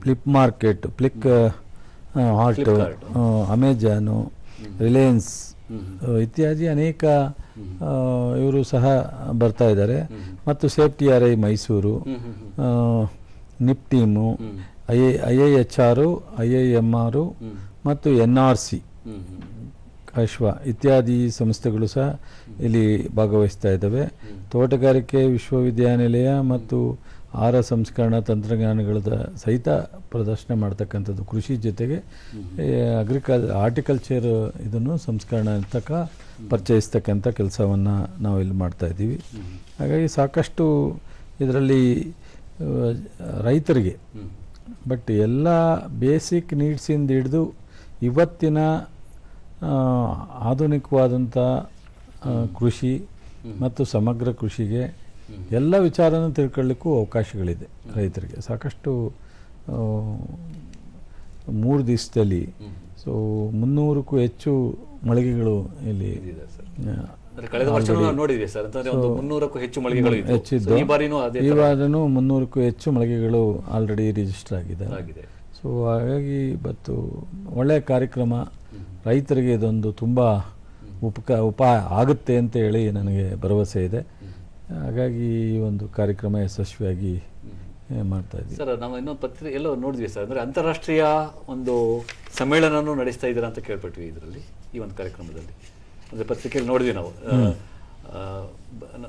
flip market flick hot Amazon Reliance ಇತ್ಯಾದಿ ಅನೇಕ ಇವರು ಸಹ ಬರ್ತಾ ಇದ್ದಾರೆ. ಮತ್ತು safety R I Mysuru nip team I I I H R I I M R ಮತ್ತು ಎನ್ ಆರ್ ಸಿ. ಅಶ್ವ ಇತ್ಯಾದಿ ಸಂಸ್ಥೆಗಳು ಸಹ ಇಲ್ಲಿ ಭಾಗವಹಿಸ್ತಾ ಇದ್ದಾವೆ. ತೋಟಗಾರಿಕೆ ವಿಶ್ವವಿದ್ಯಾನಿಲಯ ಮತ್ತು ಆಹಾರ ಸಂಸ್ಕರಣಾ ತಂತ್ರಜ್ಞಾನಗಳ ಸಹಿತ ಪ್ರದರ್ಶನ ಮಾಡ್ತಕ್ಕಂಥದ್ದು. ಕೃಷಿ ಜೊತೆಗೆ ಅಗ್ರಿಕಲ್ ಆರ್ಟಿಕಲ್ಚರ್ ಇದನ್ನು ಸಂಸ್ಕರಣಾ ತಕ್ಕ ಪರಿಚಯಿಸ್ತಕ್ಕಂಥ ಕೆಲಸವನ್ನು ನಾವು ಇಲ್ಲಿ ಮಾಡ್ತಾ ಇದ್ದೀವಿ. ಹಾಗಾಗಿ ಸಾಕಷ್ಟು ಇದರಲ್ಲಿ ರೈತರಿಗೆ ಬಟ್ ಎಲ್ಲ ಬೇಸಿಕ್ ನೀಡ್ಸಿಂದ ಹಿಡಿದು ಇವತ್ತಿನ ಆಧುನಿಕವಾದಂಥ ಕೃಷಿ ಮತ್ತು ಸಮಗ್ರ ಕೃಷಿಗೆ ಎಲ್ಲ ವಿಚಾರನೂ ತಿಳ್ಕೊಳ್ಳಿಕ್ಕೂ ಅವಕಾಶಗಳಿದೆ ರೈತರಿಗೆ. ಸಾಕಷ್ಟು ಮೂರು ದಿವಸದಲ್ಲಿ ಸೊ ಮುನ್ನೂರಕ್ಕೂ ಹೆಚ್ಚು ಮಳಿಗೆಗಳು ಇಲ್ಲಿ
ಕಳೆದ ವರ್ಷ ನೋಡಿದ್ವಿ ಸರ್. ಅಂತಂದ್ರೆ ಒಂದು ಮುನ್ನೂರಕ್ಕೂ ಹೆಚ್ಚು ಮಳಿಗೆಗಳು.
ಹೆಚ್ಚಿದ್ದು.
ಈ ಬಾರಿನೂ
ಹೆಚ್ಚು ಮಳಿಗೆಗಳು ಆಲ್ರೆಡಿ ರಿಜಿಸ್ಟರ್ ಆಗಿದೆ
ಆಗಿದೆ.
ಸೊ ಹಾಗಾಗಿ ಇವತ್ತು ಒಳ್ಳೆಯ ಕಾರ್ಯಕ್ರಮ. ರೈತರಿಗೆ ಇದೊಂದು ತುಂಬ ಉಪಕ ಉಪಾಯ ಆಗುತ್ತೆ ಅಂತ ಹೇಳಿ ನನಗೆ ಭರವಸೆ ಇದೆ. ಹಾಗಾಗಿ ಈ ಒಂದು ಕಾರ್ಯಕ್ರಮ ಯಶಸ್ವಿಯಾಗಿ ಮಾಡ್ತಾ ಇದ್ದೀವಿ.
ಸರ್ ನಾವು ಇನ್ನೊಂದು ಪತ್ರಿಕೆ ಎಲ್ಲೋ ನೋಡಿದ್ವಿ ಸರ್. ಅಂದರೆ ಅಂತಾರಾಷ್ಟ್ರೀಯ ಒಂದು ಸಮ್ಮೇಳನನೂ ನಡೆಸ್ತಾ ಇದ್ದೀರಾ ಅಂತ ಕೇಳ್ಪಟ್ವಿ ಇದರಲ್ಲಿ ಈ ಒಂದು ಕಾರ್ಯಕ್ರಮದಲ್ಲಿ. ಅಂದರೆ ಪತ್ರಿಕೆಯಲ್ಲಿ ನೋಡಿದ್ವಿ ನಾವು.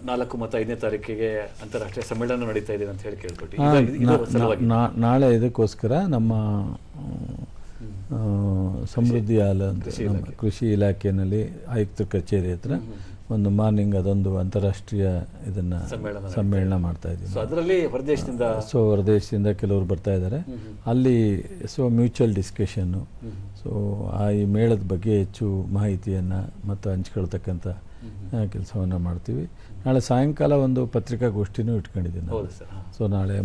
ನಾಲ್ಕು ಮತ್ತು ಐದನೇ ತಾರೀಕಿಗೆ ಅಂತಾರಾಷ್ಟ್ರೀಯ ಸಮ್ಮೇಳನ ನಡೀತಾ ಇದೆ ಅಂತ ಹೇಳಿ
ಕೇಳ್ಕೊಟ್ಟು. ನಾಳೆ ಇದಕ್ಕೋಸ್ಕರ ನಮ್ಮ ಸಮೃದ್ಧಿ ಹಾಲ್ ಕೃಷಿ ಇಲಾಖೆಯಲ್ಲಿ ಆಯುಕ್ತ ಕಚೇರಿ ಹತ್ರ ಒಂದು ಮಾರ್ನಿಂಗ್ ಅದೊಂದು ಅಂತಾರಾಷ್ಟ್ರೀಯ ಇದನ್ನ
ಸಮ್ಮೇಳನ
ಮಾಡ್ತಾ ಇದ್ದೀವಿ
ಸೊ ಅದರಲ್ಲಿ ಹೊರದೇಶದಿಂದ
ಸೊ ಹೊರದೇಶದಿಂದ ಕೆಲವರು ಬರ್ತಾ ಇದ್ದಾರೆ. ಅಲ್ಲಿ ಸೊ ಮ್ಯೂಚುವಲ್ ಡಿಸ್ಕಷನ್ನು ಸೊ ಆ ಈ ಮೇಳದ ಬಗ್ಗೆ ಹೆಚ್ಚು ಮಾಹಿತಿಯನ್ನು ಮತ್ತು ಹಂಚ್ಕೊಳ್ತಕ್ಕಂಥ ಕೆಲಸವನ್ನು ಮಾಡ್ತೀವಿ. ನಾಳೆ ಸಾಯಂಕಾಲ ಒಂದು ಪತ್ರಿಕಾಗೋಷ್ಠಿನೂ ಇಟ್ಕೊಂಡಿದ್ದೀನಿ. ಸೊ ನಾಳೆ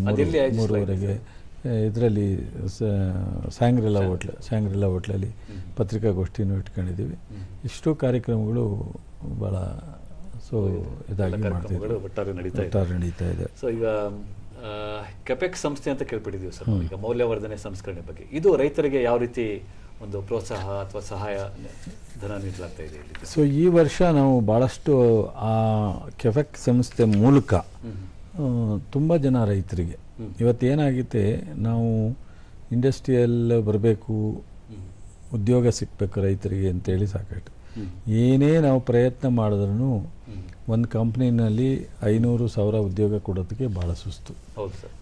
ಮೂರುವರೆಗೆ ಇದರಲ್ಲಿ ಸ್ಯಾಂಗ್ರಿಲಾ ಹೋಟ್ಲ್ ಸ್ಯಾಂಗ್ರಿಲಾ ಹೋಟ್ಲಲ್ಲಿ ಪತ್ರಿಕಾಗೋಷ್ಠಿಯನ್ನು ಇಟ್ಕೊಂಡಿದ್ದೀವಿ. ಇಷ್ಟು ಕಾರ್ಯಕ್ರಮಗಳು ಭಾಳ ಸೊ ಇದಾಗಿ
ಒಟ್ಟಾರೆ ನಡೀತಾ ಇದೆ.
ಒಟ್ಟಾರೆ ನಡೀತಾ ಇದೆ.
ಸೊ ಈಗ ಕೆಪೆಕ್ ಸಂಸ್ಥೆ ಅಂತ ಕೇಳ್ಬಿಟ್ಟಿದ್ದೀವಿ ಸರ್ ಈಗ ಮೌಲ್ಯವರ್ಧನೆ ಸಂಸ್ಕರಣೆ ಬಗ್ಗೆ. ಇದು ರೈತರಿಗೆ ಯಾವ ರೀತಿ ಒಂದು ಪ್ರೋತ್ಸಾಹ ಅಥವಾ ಸಹಾಯ ಧನ ನೀಡಲಾಗ್ತಾ ಇದೆ
ಸೊ ಈ ವರ್ಷ ನಾವು ಭಾಳಷ್ಟು ಆ ಕೆಫೆಕ್ ಸಂಸ್ಥೆ ಮೂಲಕ ತುಂಬ ಜನ ರೈತರಿಗೆ ಇವತ್ತೇನಾಗಿದೆ ನಾವು ಇಂಡಸ್ಟ್ರಿಯಲ್ ಬರಬೇಕು ಉದ್ಯೋಗ ಸಿಗಬೇಕು ರೈತರಿಗೆ ಅಂತೇಳಿ ಸಾಕಷ್ಟು ಏನೇ ನಾವು ಪ್ರಯತ್ನ ಮಾಡಿದ್ರೂ ಒಂದು ಕಂಪ್ನಿನಲ್ಲಿ ಐನೂರು ಸಾವಿರ ಉದ್ಯೋಗ ಕೊಡೋದಕ್ಕೆ ಭಾಳ ಸುಸ್ತು.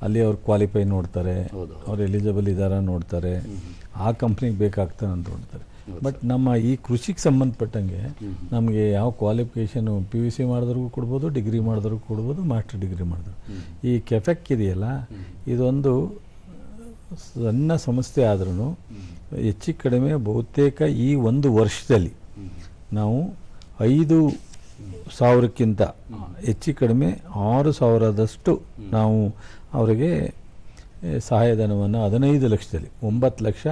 ಅಲ್ಲಿ ಅವ್ರು ಕ್ವಾಲಿಫೈ ನೋಡ್ತಾರೆ. ಅವ್ರು ಎಲಿಜಿಬಲ್ ಇದ್ದಾರ ನೋಡ್ತಾರೆ ಆ ಕಂಪ್ನಿಗೆ ಬೇಕಾಗ್ತಾನೆ ಅಂತ ನೋಡ್ತಾರೆ. ಬಟ್ ನಮ್ಮ ಈ ಕೃಷಿಗೆ ಸಂಬಂಧಪಟ್ಟಂಗೆ ನಮಗೆ ಯಾವ ಕ್ವಾಲಿಫಿಕೇಷನು ಪಿ ಯು ಸಿ ಮಾಡಿದ್ರಿಗೂ ಕೊಡ್ಬೋದು ಡಿಗ್ರಿ ಮಾಡಿದ್ರಿಗೂ ಕೊಡ್ಬೋದು ಮಾಸ್ಟರ್ ಡಿಗ್ರಿ ಮಾಡಿದ್ರು. ಈ ಕೆಫೆಕ್ ಇದೆಯಲ್ಲ ಇದೊಂದು ಸಣ್ಣ ಸಂಸ್ಥೆ ಆದ್ರೂ ಹೆಚ್ಚು ಕಡಿಮೆ ಬಹುತೇಕ ಈ ಒಂದು ವರ್ಷದಲ್ಲಿ ನಾವು ಐದು ಸಾವಿರಕ್ಕಿಂತ ಹೆಚ್ಚು ಕಡಿಮೆ ಆರು ಸಾವಿರದಷ್ಟು ನಾವು ಅವರಿಗೆ ಸಹಾಯಧನವನ್ನು ಹದಿನೈದು ಲಕ್ಷದಲ್ಲಿ ಒಂಬತ್ತು ಲಕ್ಷ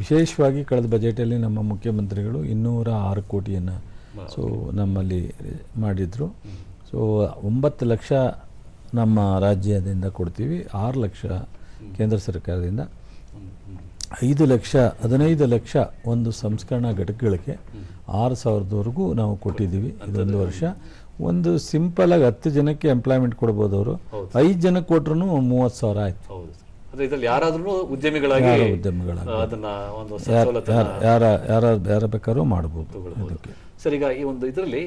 ವಿಶೇಷವಾಗಿ ಕಳೆದ ಬಜೆಟಲ್ಲಿ ನಮ್ಮ ಮುಖ್ಯಮಂತ್ರಿಗಳು ಇನ್ನೂರ ಆರು ಕೋಟಿಯನ್ನು ಸೊ ನಮ್ಮಲ್ಲಿ ಮಾಡಿದರು. ಸೊ ಒಂಬತ್ತು ಲಕ್ಷ ನಮ್ಮ ರಾಜ್ಯದಿಂದ ಕೊಡ್ತೀವಿ ಆರು ಲಕ್ಷ ಕೇಂದ್ರ ಸರ್ಕಾರದಿಂದ. ಐದು ಲಕ್ಷ ಹದಿನೈದು ಲಕ್ಷ ಒಂದು ಸಂಸ್ಕರಣಾ ಘಟಕಗಳಿಗೆ ಆರು ಸಾವಿರದವರೆಗೂ ನಾವು ಕೊಟ್ಟಿದ್ದೀವಿ ಇದೊಂದು ವರ್ಷ. ಒಂದು ಸಿಂಪಲ್ ಆಗಿ ಹತ್ತು ಜನಕ್ಕೆ ಎಂಪ್ಲಾಯ್ಮೆಂಟ್ ಕೊಡ್ಬೋದು ಅವರು ಐದು ಜನಕ್ಕೆ ಕೊಟ್ರು ಮೂವತ್ತು ಸಾವಿರ ಆಯ್ತು.
ಅಂದ್ರೆ ಇದ್ರಲ್ಲಿ ಯಾರಾದ್ರೂ ಉದ್ಯಮಿಗಳಾಗಿ
ಉದ್ಯಮಿಗಳಾಗಿ.
ಅದನ್ನ ಒಂದು
ಯಾರು ಯಾರ ಯಾರ ಯಾರ ಬೇಕಾದ್ರೂ
ಮಾಡಬಹುದು ಸರ್ ಈಗ ಈ ಒಂದು ಇದರಲ್ಲಿ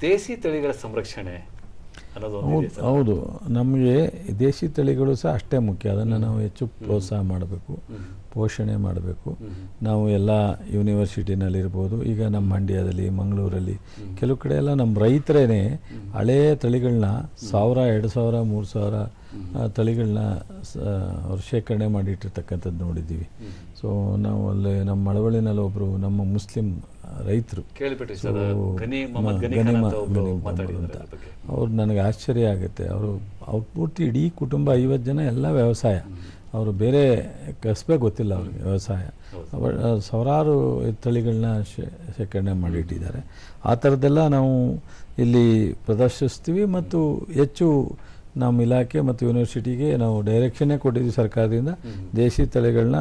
ದೇಸಿ ತಳಿಗಳ ಸಂರಕ್ಷಣೆ ಅನ್ನೋದು
ಹೌದು ನಮಗೆ ದೇಶಿ ತಳಿಗಳು ಸಹ ಅಷ್ಟೇ ಮುಖ್ಯ. ಅದನ್ನು ನಾವು ಹೆಚ್ಚು ಪ್ರೋತ್ಸಾಹ ಮಾಡಬೇಕು ಪೋಷಣೆ ಮಾಡಬೇಕು. ನಾವು ಎಲ್ಲ ಯೂನಿವರ್ಸಿಟಿನಲ್ಲಿರ್ಬೋದು ಈಗ ನಮ್ಮ ಮಂಡ್ಯದಲ್ಲಿ ಮಂಗಳೂರಲ್ಲಿ ಕೆಲವು ಕಡೆ ಎಲ್ಲ ನಮ್ಮ ರೈತರೇ ಹಳೇ ತಳಿಗಳನ್ನ ಸಾವಿರ ಎರಡು ಸಾವಿರ ಮೂರು ಸಾವಿರ ತಳಿಗಳನ್ನ ಅವ್ರು ಶೇಖರಣೆ ಮಾಡಿಟ್ಟಿರ್ತಕ್ಕಂಥದ್ದು ನೋಡಿದ್ದೀವಿ. ಸೊ ನಾವು ಅಲ್ಲಿ ನಮ್ಮ ಮಳವಳ್ಳಿನಲ್ಲಿ ಒಬ್ಬರು ನಮ್ಮ ಮುಸ್ಲಿಂ ರೈತರು. ಅವ್ರು ನನಗೆ ಆಶ್ಚರ್ಯ ಆಗುತ್ತೆ. ಅವರು ಅವ್ರ ಪೂರ್ತಿ ಇಡೀ ಕುಟುಂಬ ಐವತ್ತು ಜನ ಎಲ್ಲ ವ್ಯವಸಾಯ. ಅವರು ಬೇರೆ ಕಸಬೇ ಗೊತ್ತಿಲ್ಲ ಅವ್ರಿಗೆ ವ್ಯವಸಾಯ. ಸಾವಿರಾರು ತಳಿಗಳನ್ನ ಶೇಖರಣೆ ಮಾಡಿಟ್ಟಿದ್ದಾರೆ. ಆ ಥರದ್ದೆಲ್ಲ ನಾವು ಇಲ್ಲಿ ಪ್ರದರ್ಶಿಸ್ತೀವಿ ಮತ್ತು ಹೆಚ್ಚು ನಮ್ಮ ಇಲಾಖೆ ಮತ್ತು ಯೂನಿವರ್ಸಿಟಿಗೆ ನಾವು ಡೈರೆಕ್ಷನ್ನೇ ಕೊಟ್ಟಿದ್ದೀವಿ ಸರ್ಕಾರದಿಂದ. ದೇಶಿ ತಳಿಗಳನ್ನ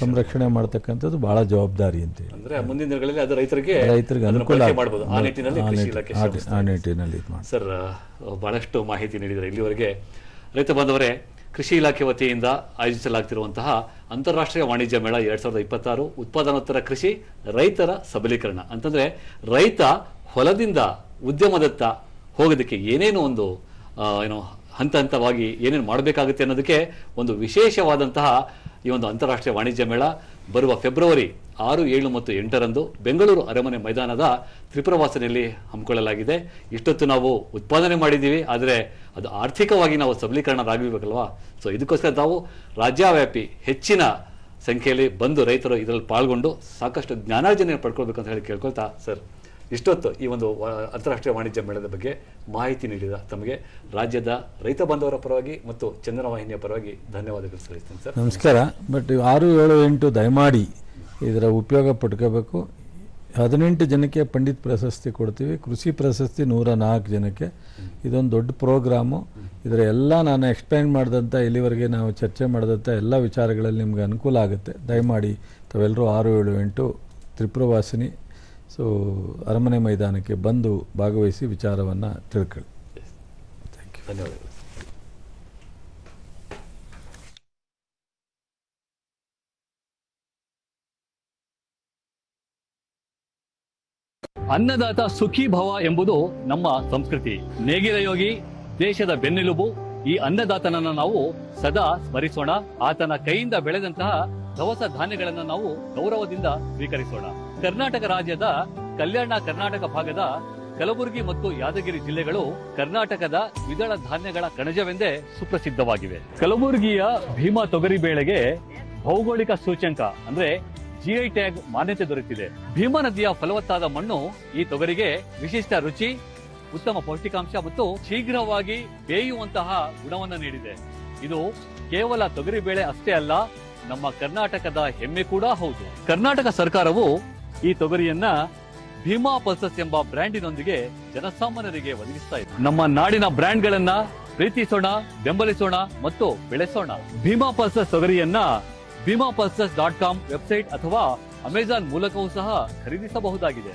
ಸಂರಕ್ಷಣೆ. ಮಾಡ್ತಕ್ಕಂಥದ್ದು ಬಹಳ ಜವಾಬ್ದಾರಿ ಅಂತೇಳಿ
ಅಂದ್ರೆ ಮುಂದಿನ ದಿನಗಳಲ್ಲಿ ಅದು ರೈತರಿಗೆ
ರೈತರಿಗೆ ಅನುಕೂಲ
ಆ ನಿಟ್ಟಿನಲ್ಲಿ ಸರ್ ಬಹಳಷ್ಟು ಮಾಹಿತಿ ನೀಡಿದ್ದಾರೆ. ಇಲ್ಲಿವರೆಗೆ ರೈತ ಬಾಂಧವರೇ ಕೃಷಿ ಇಲಾಖೆ ವತಿಯಿಂದ ಆಯೋಜಿಸಲಾಗ್ತಿರುವಂತಹ ಅಂತಾರಾಷ್ಟ್ರೀಯ ವಾಣಿಜ್ಯ ಮೇಳ ಎರಡ್ ಸಾವಿರದ ಇಪ್ಪತ್ತಾರು ಉತ್ಪಾದನೋತ್ತರ ಕೃಷಿ ರೈತರ ಸಬಲೀಕರಣ. ಅಂತಂದ್ರೆ ರೈತ ಹೊಲದಿಂದ ಉದ್ಯಮದತ್ತ ಹೋಗೋದಕ್ಕೆ ಏನೇನು ಒಂದು ಏನು ಹಂತ ಹಂತವಾಗಿ ಏನೇನು ಮಾಡಬೇಕಾಗುತ್ತೆ ಅನ್ನೋದಕ್ಕೆ ಒಂದು ವಿಶೇಷವಾದಂತಹ ಈ ಒಂದು ಅಂತಾರಾಷ್ಟ್ರೀಯ ವಾಣಿಜ್ಯ ಮೇಳ ಬರುವ ಫೆಬ್ರವರಿ ಆರು, ಏಳು ಮತ್ತು ಎಂಟರಂದು ಬೆಂಗಳೂರು ಅರಮನೆ ಮೈದಾನದ ತ್ರಿಪುರವಾಸನೆಯಲ್ಲಿ ಹಮ್ಮಿಕೊಳ್ಳಲಾಗಿದೆ. ಇಷ್ಟೊತ್ತು ನಾವು ಉತ್ಪಾದನೆ ಮಾಡಿದ್ದೀವಿ, ಆದರೆ ಅದು ಆರ್ಥಿಕವಾಗಿ ನಾವು ಸಬಲೀಕರಣರಾಗಿರ್ಬೇಕಲ್ವಾ ಸೊ ಇದಕ್ಕೋಸ್ಕರ ನಾವು ರಾಜ್ಯವ್ಯಾಪಿ ಹೆಚ್ಚಿನ ಸಂಖ್ಯೆಯಲ್ಲಿ ಬಂದು ರೈತರು ಇದರಲ್ಲಿ ಪಾಲ್ಗೊಂಡು ಸಾಕಷ್ಟು ಜ್ಞಾನಾರ್ಜನೆ ಪಡ್ಕೊಳ್ಬೇಕು ಅಂತ ಹೇಳಿ ಕೇಳ್ಕೊಳ್ತಾ ಸರ್. ಇಷ್ಟೊತ್ತು ಈ ಒಂದು ಅಂತಾರಾಷ್ಟ್ರೀಯ ವಾಣಿಜ್ಯ ಮೇಳದ ಬಗ್ಗೆ ಮಾಹಿತಿ ನೀಡಿದ ತಮಗೆ ರಾಜ್ಯದ ರೈತ ಬಾಂಧವರ ಪರವಾಗಿ ಮತ್ತು ಚಂದನ ವಾಹಿನಿಯ ಪರವಾಗಿ ಧನ್ಯವಾದಗಳು ಸಲ್ಲಿಸ್ತೀನಿ ಸರ್.
ನಮಸ್ಕಾರ. ಬಟ್ ಆರು ಏಳು ಎಂಟು ದಯಮಾಡಿ ಇದರ ಉಪಯೋಗ ಪಡ್ಕೋಬೇಕು. ಹದಿನೆಂಟು ಜನಕ್ಕೆ ಪಂಡಿತ್ ಪ್ರಶಸ್ತಿ ಕೊಡ್ತೀವಿ. ಕೃಷಿ ಪ್ರಶಸ್ತಿ ನೂರ ನಾಲ್ಕು ಜನಕ್ಕೆ. ಇದೊಂದು ದೊಡ್ಡ ಪ್ರೋಗ್ರಾಮು. ಇದರ ಎಲ್ಲ ನಾನು ಎಕ್ಸ್ಪ್ಲೈನ್ ಮಾಡಿದಂಥ ಇಲ್ಲಿವರೆಗೆ ನಾವು ಚರ್ಚೆ ಮಾಡಿದಂಥ ಎಲ್ಲ ವಿಚಾರಗಳಲ್ಲಿ ನಿಮ್ಗೆ ಅನುಕೂಲ ಆಗುತ್ತೆ. ದಯಮಾಡಿ ತಾವೆಲ್ಲರೂ ಆರು ಏಳು ಎಂಟು ತ್ರಿಪುರವಾಸಿನಿ ಸೊ ಅರಮನೆ ಮೈದಾನಕ್ಕೆ ಬಂದು ಭಾಗವಹಿಸಿ ವಿಚಾರವನ್ನು ತಿಳ್ಕೊಳ್ಳಿ. ಥ್ಯಾಂಕ್ ಯು
ಧನ್ಯವಾದಗಳು. ಅನ್ನದಾತ ಸುಖಿ ಭವ ಎಂಬುದು ನಮ್ಮ ಸಂಸ್ಕೃತಿ. ನೇಗಿಲ ಯೋಗಿ, ದೇಶದ ಬೆನ್ನೆಲುಬು. ಈ ಅನ್ನದಾತನನ್ನ ನಾವು ಸದಾ ಸ್ಮರಿಸೋಣ. ಆತನ ಕೈಯಿಂದ ಬೆಳೆದಂತಹ ದವಸ ಧಾನ್ಯಗಳನ್ನ ನಾವು ಗೌರವದಿಂದ ಸ್ವೀಕರಿಸೋಣ. ಕರ್ನಾಟಕ ರಾಜ್ಯದ ಕಲ್ಯಾಣ ಕರ್ನಾಟಕ ಭಾಗದ ಕಲಬುರಗಿ ಮತ್ತು ಯಾದಗಿರಿ ಜಿಲ್ಲೆಗಳು ಕರ್ನಾಟಕದ ದ್ವಿದಳ ಧಾನ್ಯಗಳ ಕಣಜವೆಂದೇ ಸುಪ್ರಸಿದ್ಧವಾಗಿವೆ. ಕಲಬುರಗಿಯ ಭೀಮಾ ತೊಗರಿ ಬೇಳೆಗೆ ಭೌಗೋಳಿಕ ಸೂಚ್ಯಂಕ, ಅಂದ್ರೆ ಜಿಐ ಟ್ಯಾಗ್ ಮಾನ್ಯತೆ ದೊರೆತಿದೆ. ಭೀಮಾ ನದಿಯ ಫಲವತ್ತಾದ ಮಣ್ಣು ಈ ತೊಗರಿಗೆ ವಿಶಿಷ್ಟ ರುಚಿ, ಉತ್ತಮ ಪೌಷ್ಟಿಕಾಂಶ ಮತ್ತು ಶೀಘ್ರವಾಗಿ ಬೇಯುವಂತಹ ಗುಣವನ್ನು ನೀಡಿದೆ. ಇದು ಕೇವಲ ತೊಗರಿ ಬೇಳೆ ಅಷ್ಟೇ ಅಲ್ಲ, ನಮ್ಮ ಕರ್ನಾಟಕದ ಹೆಮ್ಮೆ ಕೂಡ ಹೌದು. ಕರ್ನಾಟಕ ಸರ್ಕಾರವು ಈ ತೊಗರಿಯನ್ನ ಭೀಮಾ ಪಲ್ಸಸ್ ಎಂಬ ಬ್ರ್ಯಾಂಡಿನೊಂದಿಗೆ ಜನಸಾಮಾನ್ಯರಿಗೆ ಒದಗಿಸ್ತಾ ಇದೆ ನಮ್ಮ ನಾಡಿನ ಬ್ರ್ಯಾಂಡ್ಗಳನ್ನ ಪ್ರೀತಿಸೋಣ, ಬೆಂಬಲಿಸೋಣ ಮತ್ತು ಬೆಳೆಸೋಣ. Bhima pulses ತೊಗರಿಯನ್ನ Bhima pulses dot com website ಅಥವಾ ಅಮೆಜಾನ್ ಮೂಲಕವೂ ಸಹ ಖರೀದಿಸಬಹುದಾಗಿದೆ.